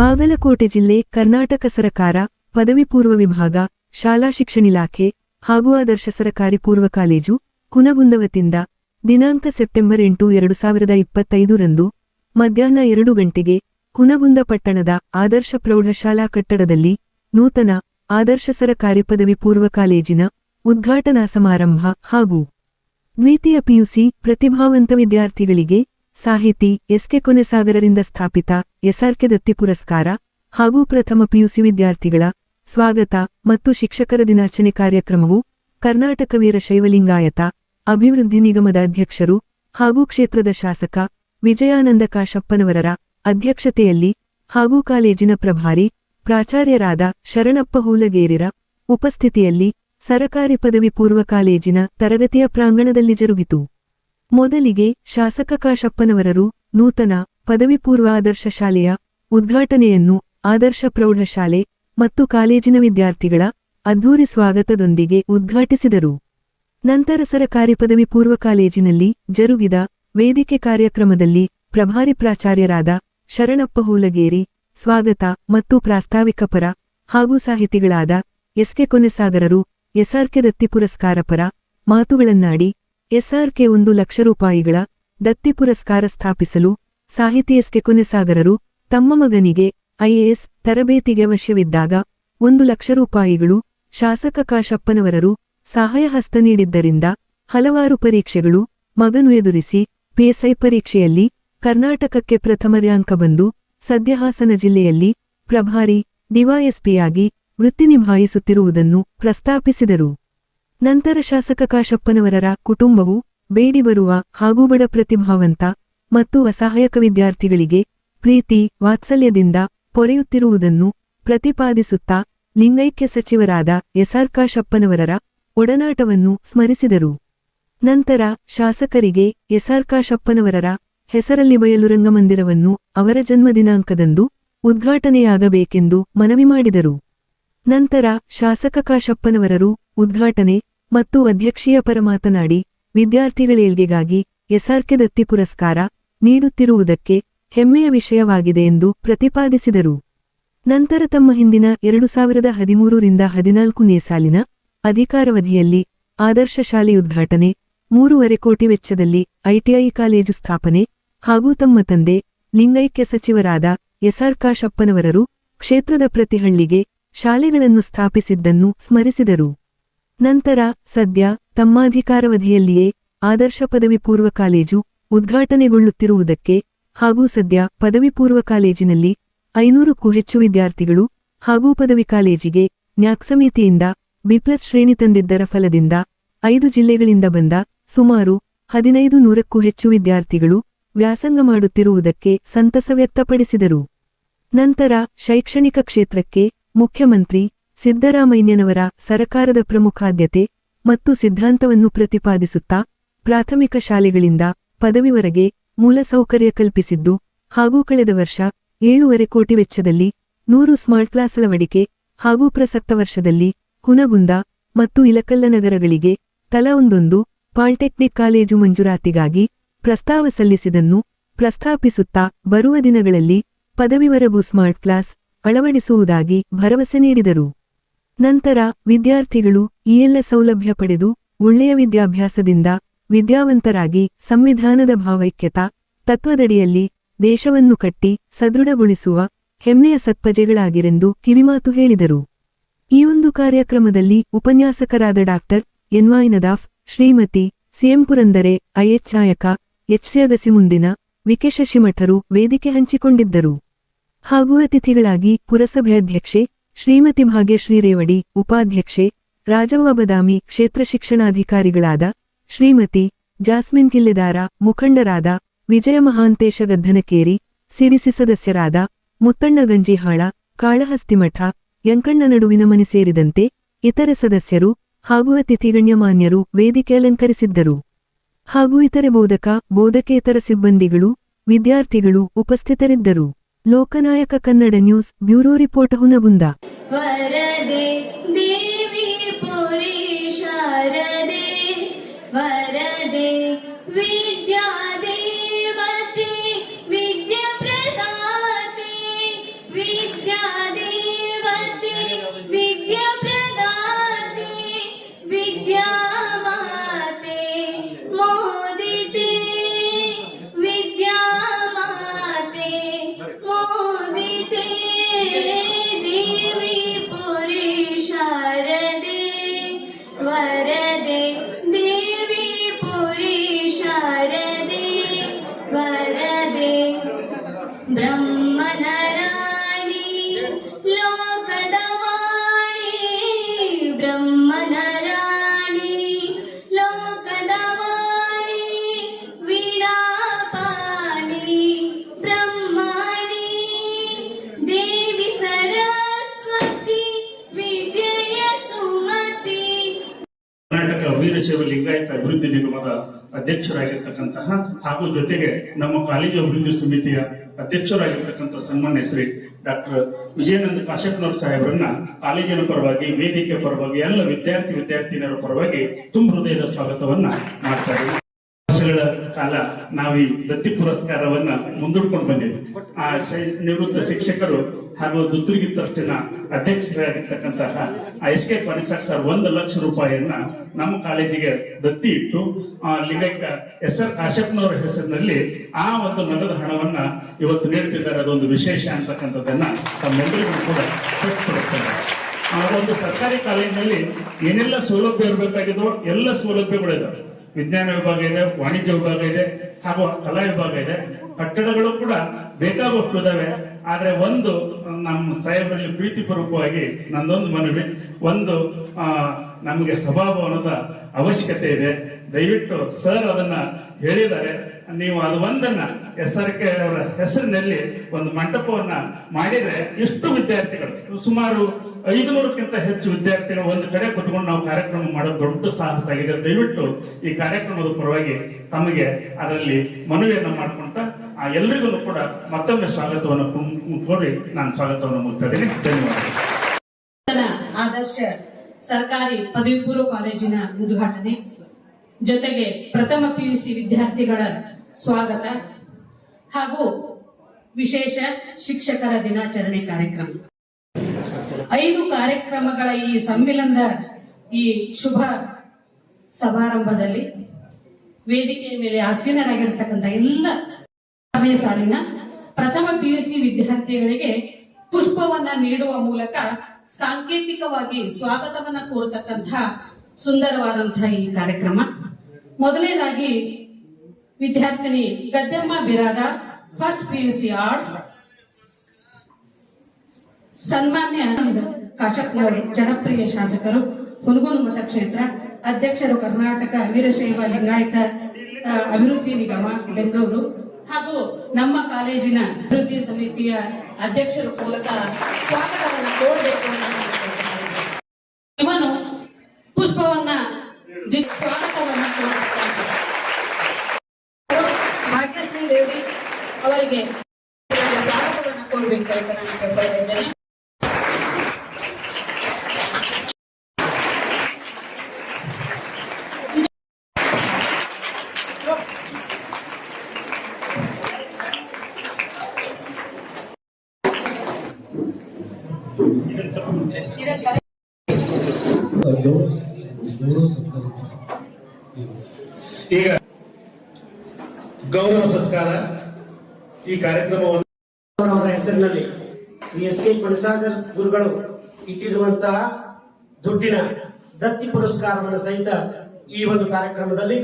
ಬಾಗಲಕೋಟೆ ಜಿಲ್ಲೆ ಕರ್ನಾಟಕ ಸರಕಾರ, ಪದವಿ ಪೂರ್ವ ವಿಭಾಗ, ಶಾಲಾ ಶಿಕ್ಷಣ ಇಲಾಖೆ ಹಾಗೂ ಆದರ್ಶ ಸರಕಾರಿ ಪೂರ್ವ ಕಾಲೇಜು ಕುನಗುಂದವತಿಂದ ದಿನಾಂಕ ಸೆಪ್ಟೆಂಬರ್ ಎಂಟು, ಎರಡು ಸಾವಿರದ ಇಪ್ಪತ್ತೈದರಂದು ಮಧ್ಯಾಹ್ನ ಎರಡು ಗಂಟೆಗೆ ಕುನಗುಂದ ಪಟ್ಟಣದ ಆದರ್ಶ ಪ್ರೌಢಶಾಲಾ ಕಟ್ಟಡದಲ್ಲಿ ನೂತನ ಆದರ್ಶ ಸರಕಾರಿ ಪದವಿ ಪೂರ್ವ ಕಾಲೇಜಿನ ಉದ್ಘಾಟನಾ ಸಮಾರಂಭ ಹಾಗೂ ದ್ವಿತೀಯ ಪಿಯುಸಿ ಪ್ರತಿಭಾವಂತ ವಿದ್ಯಾರ್ಥಿಗಳಿಗೆ ಸಾಹಿತಿ ಎಸ್ಕೆ ಕೊನೆಸಾಗರರಿಂದ ಸ್ಥಾಪಿತ ಎಸ್ಆರ್ಕೆ ದತ್ತಿ ಪುರಸ್ಕಾರ ಹಾಗೂ ಪ್ರಥಮ ಪಿಯುಸಿ ವಿದ್ಯಾರ್ಥಿಗಳ ಸ್ವಾಗತ ಮತ್ತು ಶಿಕ್ಷಕರ ದಿನಾಚರಣೆ ಕಾರ್ಯಕ್ರಮವು ಕರ್ನಾಟಕ ವೀರಶೈವಲಿಂಗಾಯತ ಅಭಿವೃದ್ಧಿ ನಿಗಮದ ಅಧ್ಯಕ್ಷರು ಹಾಗೂ ಕ್ಷೇತ್ರದ ಶಾಸಕ ವಿಜಯಾನಂದ ಕಾಶಪ್ಪನವರರ ಅಧ್ಯಕ್ಷತೆಯಲ್ಲಿ ಹಾಗೂ ಕಾಲೇಜಿನ ಪ್ರಭಾರಿ ಪ್ರಾಚಾರ್ಯರಾದ ಶರಣಪ್ಪ ಹೂಲಗೇರಿರ ಉಪಸ್ಥಿತಿಯಲ್ಲಿ ಸರಕಾರಿ ಪದವಿ ಪೂರ್ವ ಕಾಲೇಜಿನ ತರಗತಿಯ ಪ್ರಾಂಗಣದಲ್ಲಿ ಜರುಗಿತು. ಮೊದಲಿಗೆ ಶಾಸಕ ಕಾಶಪ್ಪನವರರು ನೂತನ ಪದವಿ ಪೂರ್ವ ಆದರ್ಶ ಶಾಲೆಯ ಉದ್ಘಾಟನೆಯನ್ನು ಆದರ್ಶ ಪ್ರೌಢಶಾಲೆ ಮತ್ತು ಕಾಲೇಜಿನ ವಿದ್ಯಾರ್ಥಿಗಳ ಅದ್ಧೂರಿ ಸ್ವಾಗತದೊಂದಿಗೆ ಉದ್ಘಾಟಿಸಿದರು. ನಂತರ ಸರಕಾರಿ ಪದವಿ ಪೂರ್ವ ಕಾಲೇಜಿನಲ್ಲಿ ಜರುಗಿದ ವೇದಿಕೆ ಕಾರ್ಯಕ್ರಮದಲ್ಲಿ ಪ್ರಭಾರಿ ಪ್ರಾಚಾರ್ಯರಾದ ಶರಣಪ್ಪ ಹೂಲಗೇರಿ, ಸ್ವಾಗತ ಮತ್ತು ಪ್ರಾಸ್ತಾವಿಕ ಪರ ಹಾಗೂ ಸಾಹಿತಿಗಳಾದ ಎಸ್ಕೆ ಕೊನೆಸಾಗರರು ಎಸ್ಆರ್ಕೆ ದತ್ತಿ ಪುರಸ್ಕಾರ ಪರ ಮಾತುಗಳನ್ನಾಡಿ ಎಸ್ಆರ್ಕೆ ಒಂದು ಲಕ್ಷ ರೂಪಾಯಿಗಳ ದತ್ತಿ ಪುರಸ್ಕಾರ ಸ್ಥಾಪಿಸಲು ಸಾಹಿತಿ ಎಸ್ಕೆ ಕೊನೆಸಾಗರರು ತಮ್ಮ ಮಗನಿಗೆ ಐಎಎಸ್ ತರಬೇತಿಗೆ ಅವಶ್ಯವಿದ್ದಾಗ ಒಂದು ಲಕ್ಷ ರೂಪಾಯಿಗಳು ಶಾಸಕ ಕಾಶಪ್ಪನವರರು ಸಹಾಯ ಹಸ್ತ ನೀಡಿದ್ದರಿಂದ ಹಲವಾರು ಪರೀಕ್ಷೆಗಳು ಮಗನು ಎದುರಿಸಿ ಪಿಎಸ್ಐ ಪರೀಕ್ಷೆಯಲ್ಲಿ ಕರ್ನಾಟಕಕ್ಕೆ ಪ್ರಥಮ ರ್ಯಾಂಕ ಬಂದು ಸದ್ಯ ಹಾಸನ ಜಿಲ್ಲೆಯಲ್ಲಿ ಪ್ರಭಾರಿ ಡಿವೈಎಸ್ಪಿಯಾಗಿ ವೃತ್ತಿ ನಿಭಾಯಿಸುತ್ತಿರುವುದನ್ನು ಪ್ರಸ್ತಾಪಿಸಿದರು. ನಂತರ ಶಾಸಕ ಕಾಶಪ್ಪನವರರ ಕುಟುಂಬವು ಬೇಡಿ ಬರುವ ಹಾಗೂ ಬಡ ಪ್ರತಿಭಾವಂತ ಮತ್ತು ಅಸಹಾಯಕ ವಿದ್ಯಾರ್ಥಿಗಳಿಗೆ ಪ್ರೀತಿ, ವಾತ್ಸಲ್ಯದಿಂದ ಪೊರೆಯುತ್ತಿರುವುದನ್ನು ಪ್ರತಿಪಾದಿಸುತ್ತಾ ಲಿಂಗೈಕ್ಯ ಸಚಿವರಾದ ಎಸ್ಆರ್ ಕಾಶಪ್ಪನವರರ ಒಡನಾಟವನ್ನು ಸ್ಮರಿಸಿದರು. ನಂತರ ಶಾಸಕರಿಗೆ ಎಸ್ಆರ್ ಕಾಶಪ್ಪನವರರ ಹೆಸರಲ್ಲಿ ಬಯಲು ರಂಗಮಂದಿರವನ್ನು ಅವರ ಜನ್ಮದಿನಾಂಕದಂದು ಉದ್ಘಾಟನೆಯಾಗಬೇಕೆಂದು ಮನವಿ ಮಾಡಿದರು. ನಂತರ ಶಾಸಕ ಕಾಶಪ್ಪನವರರು ಉದ್ಘಾಟನೆ ಮತ್ತು ಅಧ್ಯಕ್ಷೀಯ ಪರ ಮಾತನಾಡಿ ವಿದ್ಯಾರ್ಥಿಗಳೇಳ್ಗೆಗಾಗಿ ಎಸ್ಆರ್ಕೆ ದತ್ತಿ ಪುರಸ್ಕಾರ ನೀಡುತ್ತಿರುವುದಕ್ಕೆ ಹೆಮ್ಮೆಯ ವಿಷಯವಾಗಿದೆ ಎಂದು ಪ್ರತಿಪಾದಿಸಿದರು. ನಂತರ ತಮ್ಮ ಹಿಂದಿನ ಎರಡು ಸಾವಿರದ ಹದಿಮೂರರಿಂದ ಹದಿನಾಲ್ಕನೇ ಸಾಲಿನ ಅಧಿಕಾರವಧಿಯಲ್ಲಿ ಆದರ್ಶ ಶಾಲೆ ಉದ್ಘಾಟನೆ, ಮೂರುವರೆ ಕೋಟಿ ವೆಚ್ಚದಲ್ಲಿ ಐಟಿಐ ಕಾಲೇಜು ಸ್ಥಾಪನೆ ಹಾಗೂ ತಮ್ಮ ತಂದೆ, ಲಿಂಗೈಕ್ಯ ಸಚಿವರಾದ ಎಸ್ಆರ್ ಕಾಶಪ್ಪನವರರು ಕ್ಷೇತ್ರದ ಪ್ರತಿ ಹಳ್ಳಿಗೆ ಶಾಲೆಗಳನ್ನು ಸ್ಥಾಪಿಸಿದ್ದನ್ನು ಸ್ಮರಿಸಿದರು. ನಂತರ, ಸದ್ಯ, ತಮ್ಮಾಧಿಕಾರವಧಿಯಲ್ಲಿಯೇ, ಆದರ್ಶ ಪದವಿ ಪೂರ್ವ ಕಾಲೇಜು ಉದ್ಘಾಟನೆಗೊಳ್ಳುತ್ತಿರುವುದಕ್ಕೆ ಹಾಗೂ ಸದ್ಯ ಪದವಿ ಪೂರ್ವ ಕಾಲೇಜಿನಲ್ಲಿ ಐನೂರಕ್ಕೂ ಹೆಚ್ಚು ವಿದ್ಯಾರ್ಥಿಗಳು ಹಾಗೂ ಪದವಿ ಕಾಲೇಜಿಗೆ ನ್ಯಾಕ್ ಸಮಿತಿಯಿಂದ ಬಿಪ್ಲಸ್ ಶ್ರೇಣಿ ತಂದಿದ್ದರ ಫಲದಿಂದ ಐದು ಜಿಲ್ಲೆಗಳಿಂದ ಬಂದ ಸುಮಾರು ಹದಿನೈದು ನೂರಕ್ಕೂ ಹೆಚ್ಚು ವಿದ್ಯಾರ್ಥಿಗಳು ವ್ಯಾಸಂಗ ಮಾಡುತ್ತಿರುವುದಕ್ಕೆ ಸಂತಸ ವ್ಯಕ್ತಪಡಿಸಿದರು. ನಂತರ ಶೈಕ್ಷಣಿಕ ಕ್ಷೇತ್ರಕ್ಕೆ ಮುಖ್ಯಮಂತ್ರಿ ಸಿದ್ದರಾಮಯ್ಯನವರ ಸರಕಾರದ ಪ್ರಮುಖಾದ್ಯತೆ ಮತ್ತು ಸಿದ್ಧಾಂತವನ್ನು ಪ್ರತಿಪಾದಿಸುತ್ತಾ ಪ್ರಾಥಮಿಕ ಶಾಲೆಗಳಿಂದ ಪದವಿವರೆಗೆ ಮೂಲಸೌಕರ್ಯ ಕಲ್ಪಿಸಿದ್ದು ಹಾಗೂ ಕಳೆದ ವರ್ಷ ಏಳೂವರೆ ಕೋಟಿ ವೆಚ್ಚದಲ್ಲಿ ನೂರು ಸ್ಮಾರ್ಟ್ ಕ್ಲಾಸ್ ಅಳವಡಿಕೆ ಹಾಗೂ ಪ್ರಸಕ್ತ ವರ್ಷದಲ್ಲಿ ಹುನಗುಂದ ಮತ್ತು ಇಲಕಲ್ಲ ನಗರಗಳಿಗೆ ತಲಾ ಒಂದೊಂದು ಪಾಲಿಟೆಕ್ನಿಕ್ ಕಾಲೇಜು ಮಂಜೂರಾತಿಗಾಗಿ ಪ್ರಸ್ತಾವ ಸಲ್ಲಿಸಿದನ್ನು ಪ್ರಸ್ತಾಪಿಸುತ್ತಾ ಬರುವ ದಿನಗಳಲ್ಲಿ ಪದವಿವರೆಗೂ ಸ್ಮಾರ್ಟ್ ಕ್ಲಾಸ್ ಅಳವಡಿಸುವುದಾಗಿ ಭರವಸೆ ನೀಡಿದರು. ನಂತರ ವಿದ್ಯಾರ್ಥಿಗಳು ಈ ಎಲ್ಲ ಸೌಲಭ್ಯ ಪಡೆದು ಒಳ್ಳೆಯ ವಿದ್ಯಾಭ್ಯಾಸದಿಂದ ವಿದ್ಯಾವಂತರಾಗಿ ಸಂವಿಧಾನದ ಭಾವೈಕ್ಯತಾ ತತ್ವದಡಿಯಲ್ಲಿ ದೇಶವನ್ನು ಕಟ್ಟಿ ಸದೃಢಗೊಳಿಸುವ ಹೆಮ್ಮೆಯ ಸತ್ಪಜೆಗಳಾಗಿರೆಂದು ಕಿವಿಮಾತು ಹೇಳಿದರು. ಈ ಒಂದು ಕಾರ್ಯಕ್ರಮದಲ್ಲಿ ಉಪನ್ಯಾಸಕರಾದ ಡಾಕ್ಟರ್ ಎನ್ವೈ ಶ್ರೀಮತಿ ಸಿಎಂಪುರಂದರೆ ಐಎಚ್ ನಾಯಕ ಮುಂದಿನ ವಿಕೆ ಶಶಿಮಠರು ವೇದಿಕೆ ಹಂಚಿಕೊಂಡಿದ್ದರು. ಹಾಗೂ ಅತಿಥಿಗಳಾಗಿ ಪುರಸಭೆ ಅಧ್ಯಕ್ಷೆ ಶ್ರೀಮತಿ ಭಾಗ್ಯಶ್ರೀ ರೇವಡಿ, ಉಪಾಧ್ಯಕ್ಷೆ ರಾಜವ್ವ ಬದಾಮಿ ಕ್ಷೇತ್ರ ಶಿಕ್ಷಣಾಧಿಕಾರಿಗಳಾದ ಶ್ರೀಮತಿ ಜಾಸ್ಮಿನ್ ಕಿಲ್ಲೆದಾರ, ಮುಖಂಡರಾದ ವಿಜಯ ಮಹಾಂತೇಶ ಗದ್ದನಕೇರಿ, ಸಿಡಿಸಿ ಸದಸ್ಯರಾದ ಮುತ್ತಣ್ಣ ಗಂಜಿಹಾಳ ಕಾಳಹಸ್ತಿಮಠ ಯಂಕಣ್ಣ ನಡುವಿನ ಮನೆ ಸೇರಿದಂತೆ ಇತರೆ ಸದಸ್ಯರು ಹಾಗೂ ಅತಿಥಿ ಗಣ್ಯಮಾನ್ಯರು ವೇದಿಕೆ ಅಲಂಕರಿಸಿದ್ದರು. ಹಾಗೂ ಇತರೆ ಬೋಧಕ, ಬೋಧಕೇತರ ಸಿಬ್ಬಂದಿಗಳು, ವಿದ್ಯಾರ್ಥಿಗಳು ಉಪಸ್ಥಿತರಿದ್ದರು. Lokanayaka Kannada news bureau report Hungund. Hare ಅಧ್ಯಕ್ಷರಾಗಿರ್ತಕ್ಕಂತಹ ಹಾಗೂ ಜೊತೆಗೆ ನಮ್ಮ ಕಾಲೇಜು ಅಭಿವೃದ್ಧಿ ಸಮಿತಿಯ ಅಧ್ಯಕ್ಷರಾಗಿರ್ತಕ್ಕಂಥ ಸನ್ಮಾನ್ಯ ಶ್ರೀ ಡಾಕ್ಟರ್ ವಿಜಯಾನಂದ ಕಾಶ್ಯಪ್ನವ್ರ ಸಾಹೇಬರನ್ನ ಕಾಲೇಜಿನ ಪರವಾಗಿ, ವೇದಿಕೆ ಪರವಾಗಿ, ಎಲ್ಲ ವಿದ್ಯಾರ್ಥಿ ವಿದ್ಯಾರ್ಥಿನಿಯರ ಪರವಾಗಿ ತುಂಬ ಹೃದಯದ ಸ್ವಾಗತವನ್ನ ಮಾಡ್ತಾ ವರ್ಷಗಳ ಕಾಲ ನಾವು ಈ ದತ್ತಿ ಪುರಸ್ಕಾರವನ್ನ ಮುಂದೂಡ್ಕೊಂಡು ಬಂದಿದ್ವಿ ಆ ನಿವೃತ್ತ ಶಿಕ್ಷಕರು ಹಾಗೂ ದುಸ್ತುರ್ಗಿ ಟ್ರಸ್ಟಿನ ಅಧ್ಯಕ್ಷರಾಗಿರ್ತಕ್ಕಂತಹ ಎಸ್ ಕೆ ಪರಿಸರ್ ಸರ್ ಒಂದು ಲಕ್ಷ ರೂಪಾಯಿಯನ್ನ ನಮ್ಮ ಕಾಲೇಜಿಗೆ ದತ್ತಿ ಇಟ್ಟು ಲಿಂಗೈಕ ಎಸ್ ಆರ್ ಕಾಶಪ್ಪನವರ ಹೆಸರಿನಲ್ಲಿ ಆ ಒಂದು ನಗದ ಹಣವನ್ನ ಇವತ್ತು ನೀಡ್ತಿದ್ದಾರೆ. ಅದೊಂದು ವಿಶೇಷ ಅಂತಕ್ಕಂಥದ್ದನ್ನ ತಮ್ಮೆಲ್ಲರಿಗೂ ಕೂಡ ವ್ಯಕ್ತಪಡಿಸ್ತಾರೆ ಆ ಒಂದು ಸರ್ಕಾರಿ ಕಾಲೇಜಿನಲ್ಲಿ ಏನೆಲ್ಲ ಸೌಲಭ್ಯ ಇರಬೇಕಾಗಿದೋ ಎಲ್ಲ ಸೌಲಭ್ಯಗಳಿದಾವೆ ವಿಜ್ಞಾನ ವಿಭಾಗ ಇದೆ, ವಾಣಿಜ್ಯ ವಿಭಾಗ ಇದೆ, ಹಾಗೂ ಕಲಾ ವಿಭಾಗ ಇದೆ. ಕಟ್ಟಡಗಳು ಕೂಡ ಬೇಕಾಗುವಷ್ಟು ಇದಾವೆ. ಆದ್ರೆ ಒಂದು, ನಮ್ಮ ಸಾಹೇಬರಲ್ಲಿ ಪ್ರೀತಿಪೂರ್ವಕವಾಗಿ ನಂದೊಂದು ಮನವಿ, ಒಂದು ನಮಗೆ ಸಭಾಭವನದ ಅವಶ್ಯಕತೆ ಇದೆ. ದಯವಿಟ್ಟು ಸರ್ ಅದನ್ನ ಹೇಳಿದ್ದಾರೆ. ನೀವು ಅದು ಒಂದನ್ನ ಎಸ್ ಆರ್ ಅವರ ಹೆಸರಿನಲ್ಲಿ ಒಂದು ಮಂಟಪವನ್ನ ಮಾಡಿದ್ರೆ ಇಷ್ಟು ವಿದ್ಯಾರ್ಥಿಗಳು ಸುಮಾರು ಐದುನೂರಕ್ಕಿಂತ ಹೆಚ್ಚು ವಿದ್ಯಾರ್ಥಿಗಳು ಒಂದು ಕಡೆ ಕುತ್ಕೊಂಡು ನಾವು ಕಾರ್ಯಕ್ರಮ ಮಾಡೋದು ದೊಡ್ಡ ಸಾಹಸ ಆಗಿದೆ. ದಯವಿಟ್ಟು ಈ ಕಾರ್ಯಕ್ರಮದ ಪರವಾಗಿ ತಮಗೆ ಅದರಲ್ಲಿ ಮನವಿಯನ್ನು ಮಾಡ್ಕೊಂತ ಆ ಎಲ್ಲರಿಗೂ ಕೂಡ ಮತ್ತೊಮ್ಮೆ ಸ್ವಾಗತವನ್ನು ಕೋರಿ ನಾನು ಸ್ವಾಗತವನ್ನು ಮುಗ್ತಾ ಇದ್ದೀನಿ. ಧನ್ಯವಾದಗಳು. ನೂತನ ಆದರ್ಶ ಸರ್ಕಾರಿ ಪದವಿ ಪೂರ್ವ ಕಾಲೇಜಿನ ಉದ್ಘಾಟನೆ. ಜೊತೆಗೆ ಪ್ರಥಮ ಪಿಯುಸಿ ವಿದ್ಯಾರ್ಥಿಗಳ ಸ್ವಾಗತ ಹಾಗೂ ವಿಶೇಷ ಶಿಕ್ಷಕರ ದಿನಾಚರಣೆ ಕಾರ್ಯಕ್ರಮ. ಐದು ಕಾರ್ಯಕ್ರಮಗಳ ಈ ಸಮ್ಮಿಲನದ ಈ ಶುಭ ಸಮಾರಂಭದಲ್ಲಿ ವೇದಿಕೆಯ ಮೇಲೆ ಆಸೀನರಾಗಿರ್ತಕ್ಕಂಥ ಎಲ್ಲ ಸಾಲಿನ ಪ್ರಥಮ ಪಿಯುಸಿ ವಿದ್ಯಾರ್ಥಿಗಳಿಗೆ ಪುಷ್ಪವನ್ನ ನೀಡುವ ಮೂಲಕ ಸಾಂಕೇತಿಕವಾಗಿ ಸ್ವಾಗತವನ್ನ ಕೋರತಕ್ಕಂತಹ ಸುಂದರವಾದಂತಹ ಈ ಕಾರ್ಯಕ್ರಮ. ಮೊದಲನೇದಾಗಿ ವಿದ್ಯಾರ್ಥಿನಿ Gaddamma Birada first PUC arts ಸನ್ಮಾನ್ಯ ಕಾಶಪ್ಪನವರು ಜನಪ್ರಿಯ ಶಾಸಕರು ಹುನಗುಂದ ಮತಕ್ಷೇತ್ರ ಅಧ್ಯಕ್ಷರು, ಕರ್ನಾಟಕ ವೀರಶೈವ ಲಿಂಗಾಯತ ಅಭಿವೃದ್ಧಿ ನಿಗಮ, ಬೆಂಗಳೂರು. ಹಾಗೂ ನಮ್ಮ ಕಾಲೇಜಿನ ಅಭಿವೃದ್ಧಿ ಸಮಿತಿಯ ಅಧ್ಯಕ್ಷರ ಮೂಲಕ ಸ್ವಾಗತವನ್ನು ಕೋರಬೇಕು ಇವನು ಪುಷ್ಪವನ್ನ ಸ್ವಾಗತವನ್ನ. ಭಾಗ್ಯಶ್ರೀ ಲೇಡಿ ಅವರಿಗೆ ಸ್ವಾಗತವನ್ನು ಕೋರಬೇಕು ಅಂತ ನಾನು ಕೇಳ್ತಾ ಇದಕ್ಕೆ ಗೌರವ ಗೌರವ ಸತ್ಕಾರ ಈಗ ಗೌರವ ಸತ್ಕಾರ ಈ ಕಾರ್ಯಕ್ರಮವನ್ನು ಅವರ ಹೆಸರಿನಲ್ಲಿ ಶ್ರೀ ಎಸ್ ಗುರುಗಳು ಇಟ್ಟಿರುವಂತಹ ದುಡ್ಡಿನ ದತ್ತಿ ಪುರಸ್ಕಾರವನ್ನು ಸಹಿತ ಈ ಒಂದು ಕಾರ್ಯಕ್ರಮದಲ್ಲಿ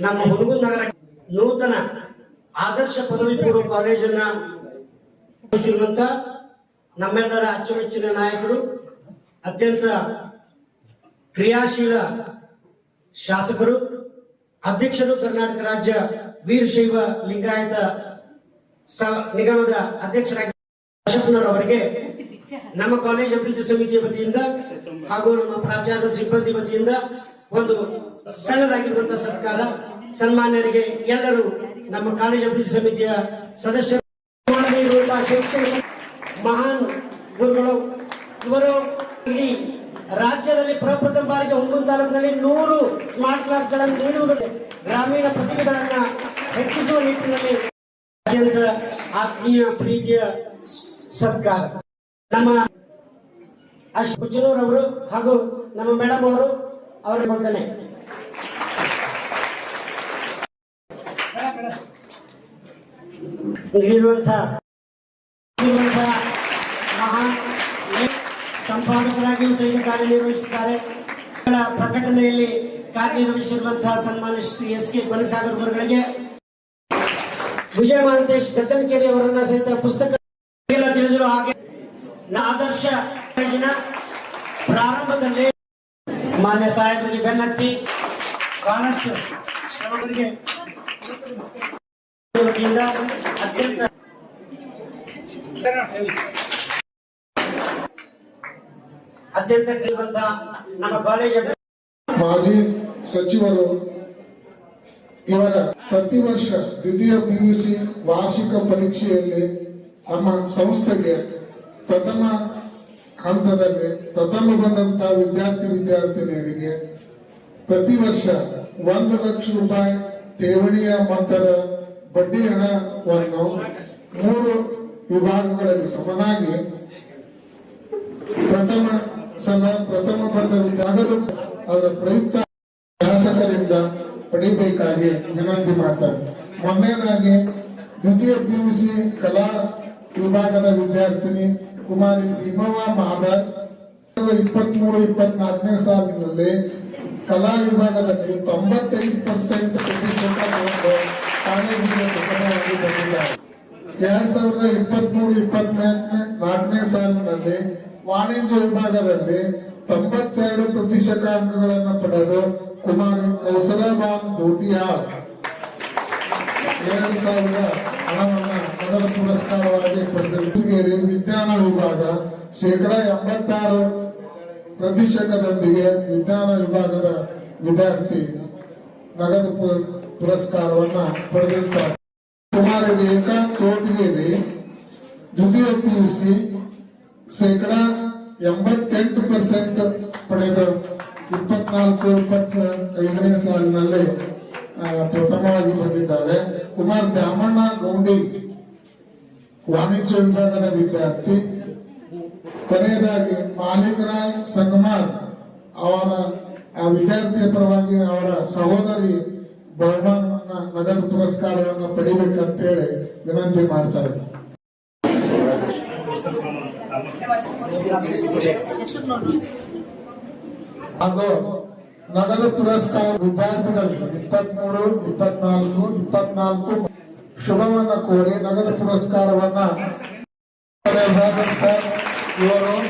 ನಮ್ಮ ಹುಡುಗನ ನಗರ ನೂತನ ಆದರ್ಶ ಪದವಿ ಪೂರ್ವ ಕಾಲೇಜನ್ನ ನಮ್ಮೆಲ್ಲರ ಅಚ್ಚುಮೆಚ್ಚಿನ ನಾಯಕರು, ಅತ್ಯಂತ ಕ್ರಿಯಾಶೀಲ ಶಾಸಕರು, ಅಧ್ಯಕ್ಷರು ಕರ್ನಾಟಕ ರಾಜ್ಯ ವೀರಶೈವ ಲಿಂಗಾಯತ ನಿಗಮದ ಅಧ್ಯಕ್ಷರಾಗಿ ಅವರಿಗೆ ನಮ್ಮ ಕಾಲೇಜ್ ಅಭಿವೃದ್ಧಿ ಸಮಿತಿಯ ವತಿಯಿಂದ ಹಾಗೂ ನಮ್ಮ ಪ್ರಾಚಾರ್ಯ ಸಿಬ್ಬಂದಿ ವತಿಯಿಂದ ಒಂದು ಸಣ್ಣದಾಗಿರುವಂತಹ ಸರ್ಕಾರ ಸನ್ಮಾನ್ಯರಿಗೆ ಎಲ್ಲರೂ ನಮ್ಮ ಕಾಲೇಜ್ ಅಭಿವೃದ್ಧಿ ಸಮಿತಿಯ ಸದಸ್ಯರು ಶೈಕ್ಷಣಿಕ ಮಹಾನ್ ಗುರುಗಳು. ಇವರು ಇಡೀ ರಾಜ್ಯದಲ್ಲಿ ಪ್ರಪ್ರಥಮ ಬಾರಿಗೆ ಒಂದೊಂದು ತಾಲೂಕಿನಲ್ಲಿ ನೂರು ಸ್ಮಾರ್ಟ್ ಕ್ಲಾಸ್ಗಳನ್ನು ನೀಡುವುದಕ್ಕೆ ಗ್ರಾಮೀಣ ಪ್ರತಿಭೆಗಳನ್ನ ಹೆಚ್ಚಿಸುವ ನಿಟ್ಟಿನಲ್ಲಿ ಅತ್ಯಂತ ಆತ್ಮೀಯ ಪ್ರೀತಿಯ ಸತ್ಕಾರ ನಮ್ಮ ಅಶ್ಚನೂರ್ ಅವರು ಹಾಗೂ ನಮ್ಮ ಮೇಡಮ್ ಅವರು ಅವರ ಕೊಡ್ತಾನೆ. ಮಹಾನ್ ಸಂಪಾದಕರಾಗಿಯೂ ಸಹಿತ ಕಾರ್ಯನಿರ್ವಹಿಸುತ್ತಾರೆ. ಪ್ರಕಟಣೆಯಲ್ಲಿ ಕಾರ್ಯನಿರ್ವಹಿಸಿರುವಂತಹ ಸನ್ಮಾನ್ಯ ಶ್ರೀ ಎಸ್ ಕೆ ಕೊನಸಾಗರ್ ಅವರುಗಳಿಗೆ ವಿಜಯ ಮಹಾಂತೇಶ್ ಗದ್ದನಕೆರೆ ಅವರನ್ನ ಸಹಿತ ಪುಸ್ತಕ ಹಾಗೆ ಆದರ್ಶ ಪ್ರಾರಂಭದಲ್ಲಿ ಮಾನ್ಯ ಸಾಹೇಬರಿಗೆ ಬೆನ್ನತ್ತಿ ಬಹಳಷ್ಟು ಶ್ರಮಗಳಿಗೆ ಅತ್ಯಂತ ಅತ್ಯಂತ ಕಲಿಯುವಂತಹ ನಮ್ಮ ಕಾಲೇಜ್ ಮಾಜಿ ಸಚಿವರು ಇವರ ಪ್ರತಿ ವರ್ಷ ದ್ವಿತೀಯ ಪಿಯುಸಿ ವಾರ್ಷಿಕ ಪರೀಕ್ಷೆಯಲ್ಲಿ ನಮ್ಮ ಸಂಸ್ಥೆಗೆ ಪ್ರಥಮ ಹಂತದಲ್ಲಿ ಪ್ರಥಮ ಬಂದಂತಹ ವಿದ್ಯಾರ್ಥಿ ವಿದ್ಯಾರ್ಥಿನಿಯರಿಗೆ ಪ್ರತಿ ವರ್ಷ ಒಂದು ಲಕ್ಷ ರೂಪಾಯಿ ಠೇವಣಿಯ ಮೊತ್ತದ ಬಡ್ಡಿ ಹಣವನ್ನು ಮೂರು ವಿಭಾಗಗಳಲ್ಲಿ ಸಮನಾಗಿ ಪ್ರಥಮ ಸಲ ಪ್ರಥಮ ಬಂದ ಅವರ ಪ್ರಯುಕ್ತ ಶಾಸಕರಿಂದ ಪಡೆಯಬೇಕಾಗಿ ವಿನಂತಿ ಮಾಡ್ತಾರೆ. ಮೊದಲನೇದಾಗಿ ದ್ವಿತೀಯ ಪಿಯುಸಿ ಕಲಾ ವಿಭಾಗದ ವಿದ್ಯಾರ್ಥಿನಿ ಕುಮಾರಿ ವಿಭವ ಮಾದರ್. ಇಪ್ಪತ್ಮೂರು, ಇಪ್ಪತ್ನಾಲ್ಕನೇ ಸಾಲಿನಲ್ಲಿ ಕಲಾ ವಿಭಾಗದಲ್ಲಿ ತೊಂಬತ್ತೈದು ಪರ್ಸೆಂಟ್ ಪ್ರತಿಶತ ಎರಡ್ ಸಾವಿರದ ಇಪ್ಪತ್ಮೂರು, ಇಪ್ಪತ್ನಾಲ್ಕನೇ, ನಾಲ್ಕನೇ ಸಾಲಿನಲ್ಲಿ ವಾಣಿಜ್ಯ ವಿಭಾಗದಲ್ಲಿ ತೊಂಬತ್ತೆರಡು ಪ್ರತಿಶತ ಅಂಕಗಳನ್ನು ಪಡೆದು ಕುಮಾರಿ ಮೊದಲ ಪುರಸ್ಕಾರವಾಗಿ ವಿಜ್ಞಾನ ವಿಭಾಗ. ಶೇಕಡ ಎಂಬತ್ತಾರು ಪ್ರತಿಶತದೊಂದಿಗೆ ವಿಜ್ಞಾನ ವಿಭಾಗದ ವಿದ್ಯಾರ್ಥಿ ನಗದು ಪುರಸ್ಕಾರವನ್ನ ಪಡೆದಿರುತ್ತಾರೆ. ಕುಮಾರಿ ರೇಖಾ ತೋಟಗೇರಿ ದ್ವಿತೀಯ ಪಿಯುಸಿ ಶೇಕಡ ಎಂಬತ್ತೆಂಟು ಪರ್ಸೆಂಟ್ ಪಡೆದು ಇಪ್ಪತ್ನಾಲ್ಕು ಇಪ್ಪತ್ತ ಐದನೇ ಸಾಲಿನಲ್ಲಿ ಪ್ರಥಮವಾಗಿ ಬಂದಿದ್ದಾರೆ. ಕುಮಾರ್ ದಾಮಣ್ಣ ಗೌಂಡಿ ವಾಣಿಜ್ಯ ವಿಭಾಗದ ವಿದ್ಯಾರ್ಥಿ. ಕೊನೆಯದಾಗಿ ಮಾಲಿಕರಾಯ್ ಸಂಗಮಾರ್ ಅವರ, ಆ, ವಿದ್ಯಾರ್ಥಿಯ ಪರವಾಗಿ ಅವರ ಸಹೋದರಿ ಬಹುಮಾನ ನಗದು ಪುರಸ್ಕಾರವನ್ನು ಪಡಿಬೇಕಂತೇಳಿ ವಿನಂತಿ ಮಾಡ್ತಾರೆ. ಹಾಗೂ ನಗದು ಪುರಸ್ಕಾರ ವಿದ್ಯಾರ್ಥಿಗಳಿಗೆ ಇಪ್ಪತ್ಮೂರು, ಇಪ್ಪತ್ನಾಲ್ಕು ಇಪ್ಪತ್ನಾಲ್ಕು ಶುಭವನ್ನ ಕೋರಿ ನಗದು ಪುರಸ್ಕಾರವನ್ನ ಸರ್ ಇವರು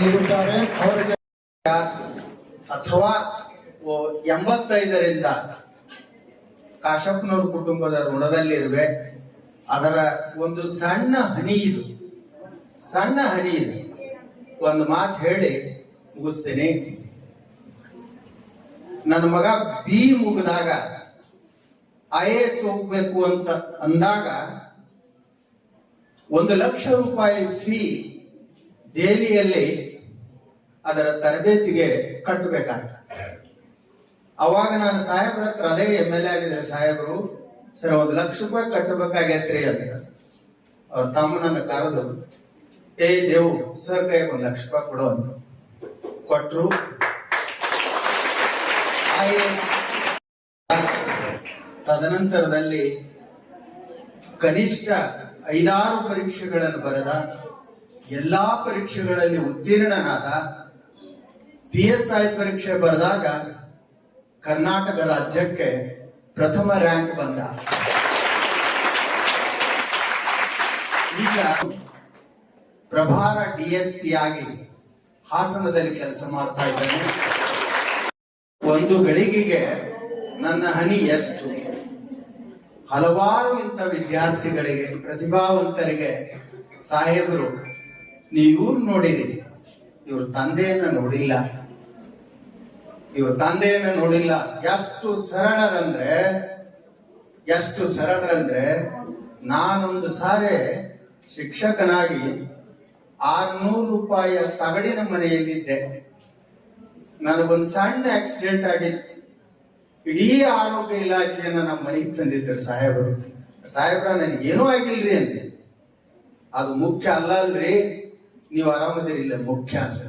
ನೀಡಿದ್ದಾರೆ. ಅವರಿಗೆ ಅಥವಾ ಎಂಬತ್ತೈದರಿಂದ ಕಾಶಪ್ಪನವ್ರ ಕುಟುಂಬದ ಋಣದಲ್ಲಿರುವೆ. ಅದರ ಒಂದು ಸಣ್ಣ ಹನಿ ಇದು. ಸಣ್ಣ ಹನಿ ಇದು. ಒಂದು ಮಾತು ಹೇಳಿ ಮುಗಿಸ್ತೇನೆ. ನನ್ನ ಮಗ ಬಿ ಮುಗಿದಾಗ ಐ ಎಸ್ ಹೋಗ್ಬೇಕು ಅಂತ ಅಂದಾಗ ಒಂದು ಲಕ್ಷ ರೂಪಾಯಿ ಫೀ ದೆಹಲಿಯಲ್ಲಿ ಅದರ ತರಬೇತಿಗೆ ಕಟ್ಟಬೇಕಾಗ್ತದೆ. ಅವಾಗ ನಾನು ಸಾಹೇಬ್ರ ಹತ್ರ, ಅದೇ ಎಂ ಎಲ್ ಎ ಆಗಿದ್ರೆ ಸಾಹೇಬರು, ಸರ್, ಒಂದು ಲಕ್ಷ ರೂಪಾಯಿ ಕಟ್ಟಬೇಕಾಗೈತ್ರಿ ಅಂತ. ಅವ್ರ ತಮ್ಮ ನನ್ನ ಕರೆದು, ಏ ದೇವು, ಸರ್ ಕೈ ಒಂದು ಲಕ್ಷ ರೂಪಾಯಿ ಕೊಡು ಅಂತ. ಕೊಟ್ರು. IAS ತದನಂತರದಲ್ಲಿ ಕನಿಷ್ಠ ಐದಾರು ಪರೀಕ್ಷೆಗಳನ್ನು ಬರೆದ, ಎಲ್ಲಾ ಪರೀಕ್ಷೆಗಳಲ್ಲಿ ಉತ್ತೀರ್ಣನಾದ ಪಿ ಎಸ್ ಐ ಪರೀಕ್ಷೆ ಬರೆದಾಗ ಕರ್ನಾಟಕ ರಾಜ್ಯಕ್ಕೆ ಪ್ರಥಮ ರ್ಯಾಂಕ್ ಬಂದ. ಈಗ ಪ್ರಭಾರ ಡಿ ಎಸ್ ಪಿ ಆಗಿ ಹಾಸನದಲ್ಲಿ ಕೆಲಸ ಮಾಡ್ತಾ ಇದ್ದಾನೆ. ಒಂದು ಗಳಿಗೆಗೆ ನನ್ನ ಹನಿ ಎಷ್ಟು? ಹಲವಾರು ಇಂಥ ವಿದ್ಯಾರ್ಥಿಗಳಿಗೆ, ಪ್ರತಿಭಾವಂತರಿಗೆ, ಸಾಹೇಬರು ನೀವು ನೋಡಿರಿ. ಇವ್ರ ತಂದೆಯನ್ನ ನೋಡಿಲ್ಲ. ಇವ್ರ ತಂದೆಯನ್ನ ನೋಡಿಲ್ಲ. ಎಷ್ಟು ಸರಳರಂದ್ರೆ ಎಷ್ಟು ಸರಳರಂದ್ರೆ, ನಾನೊಂದು ಸಾರಿ ಶಿಕ್ಷಕನಾಗಿ ಆರ್ನೂರು ರೂಪಾಯಿಯ ತಗಡಿನ ಮನೆಯಲ್ಲಿದ್ದೆ. ನನಗೊಂದು ಸಣ್ಣ ಆಕ್ಸಿಡೆಂಟ್ ಆಗಿತ್ತು. ಇಡೀ ಆರೋಗ್ಯ ಇಲಾಖೆಯನ್ನ ನಮ್ಮ ಮನೆಗೆ ತಂದಿದ್ದರು ಸಾಹೇಬರು. ಸಾಹೇಬ್ರ ನನಗೇನೂ ಆಗಿಲ್ರಿ ಅಂದ್ರೆ ಅದು ಮುಖ್ಯ ಅಲ್ಲ ಅಲ್ರಿ ನೀವು ಆರಾಮದಿರಿಲ್ಲ ಮುಖ್ಯ ಅಂತ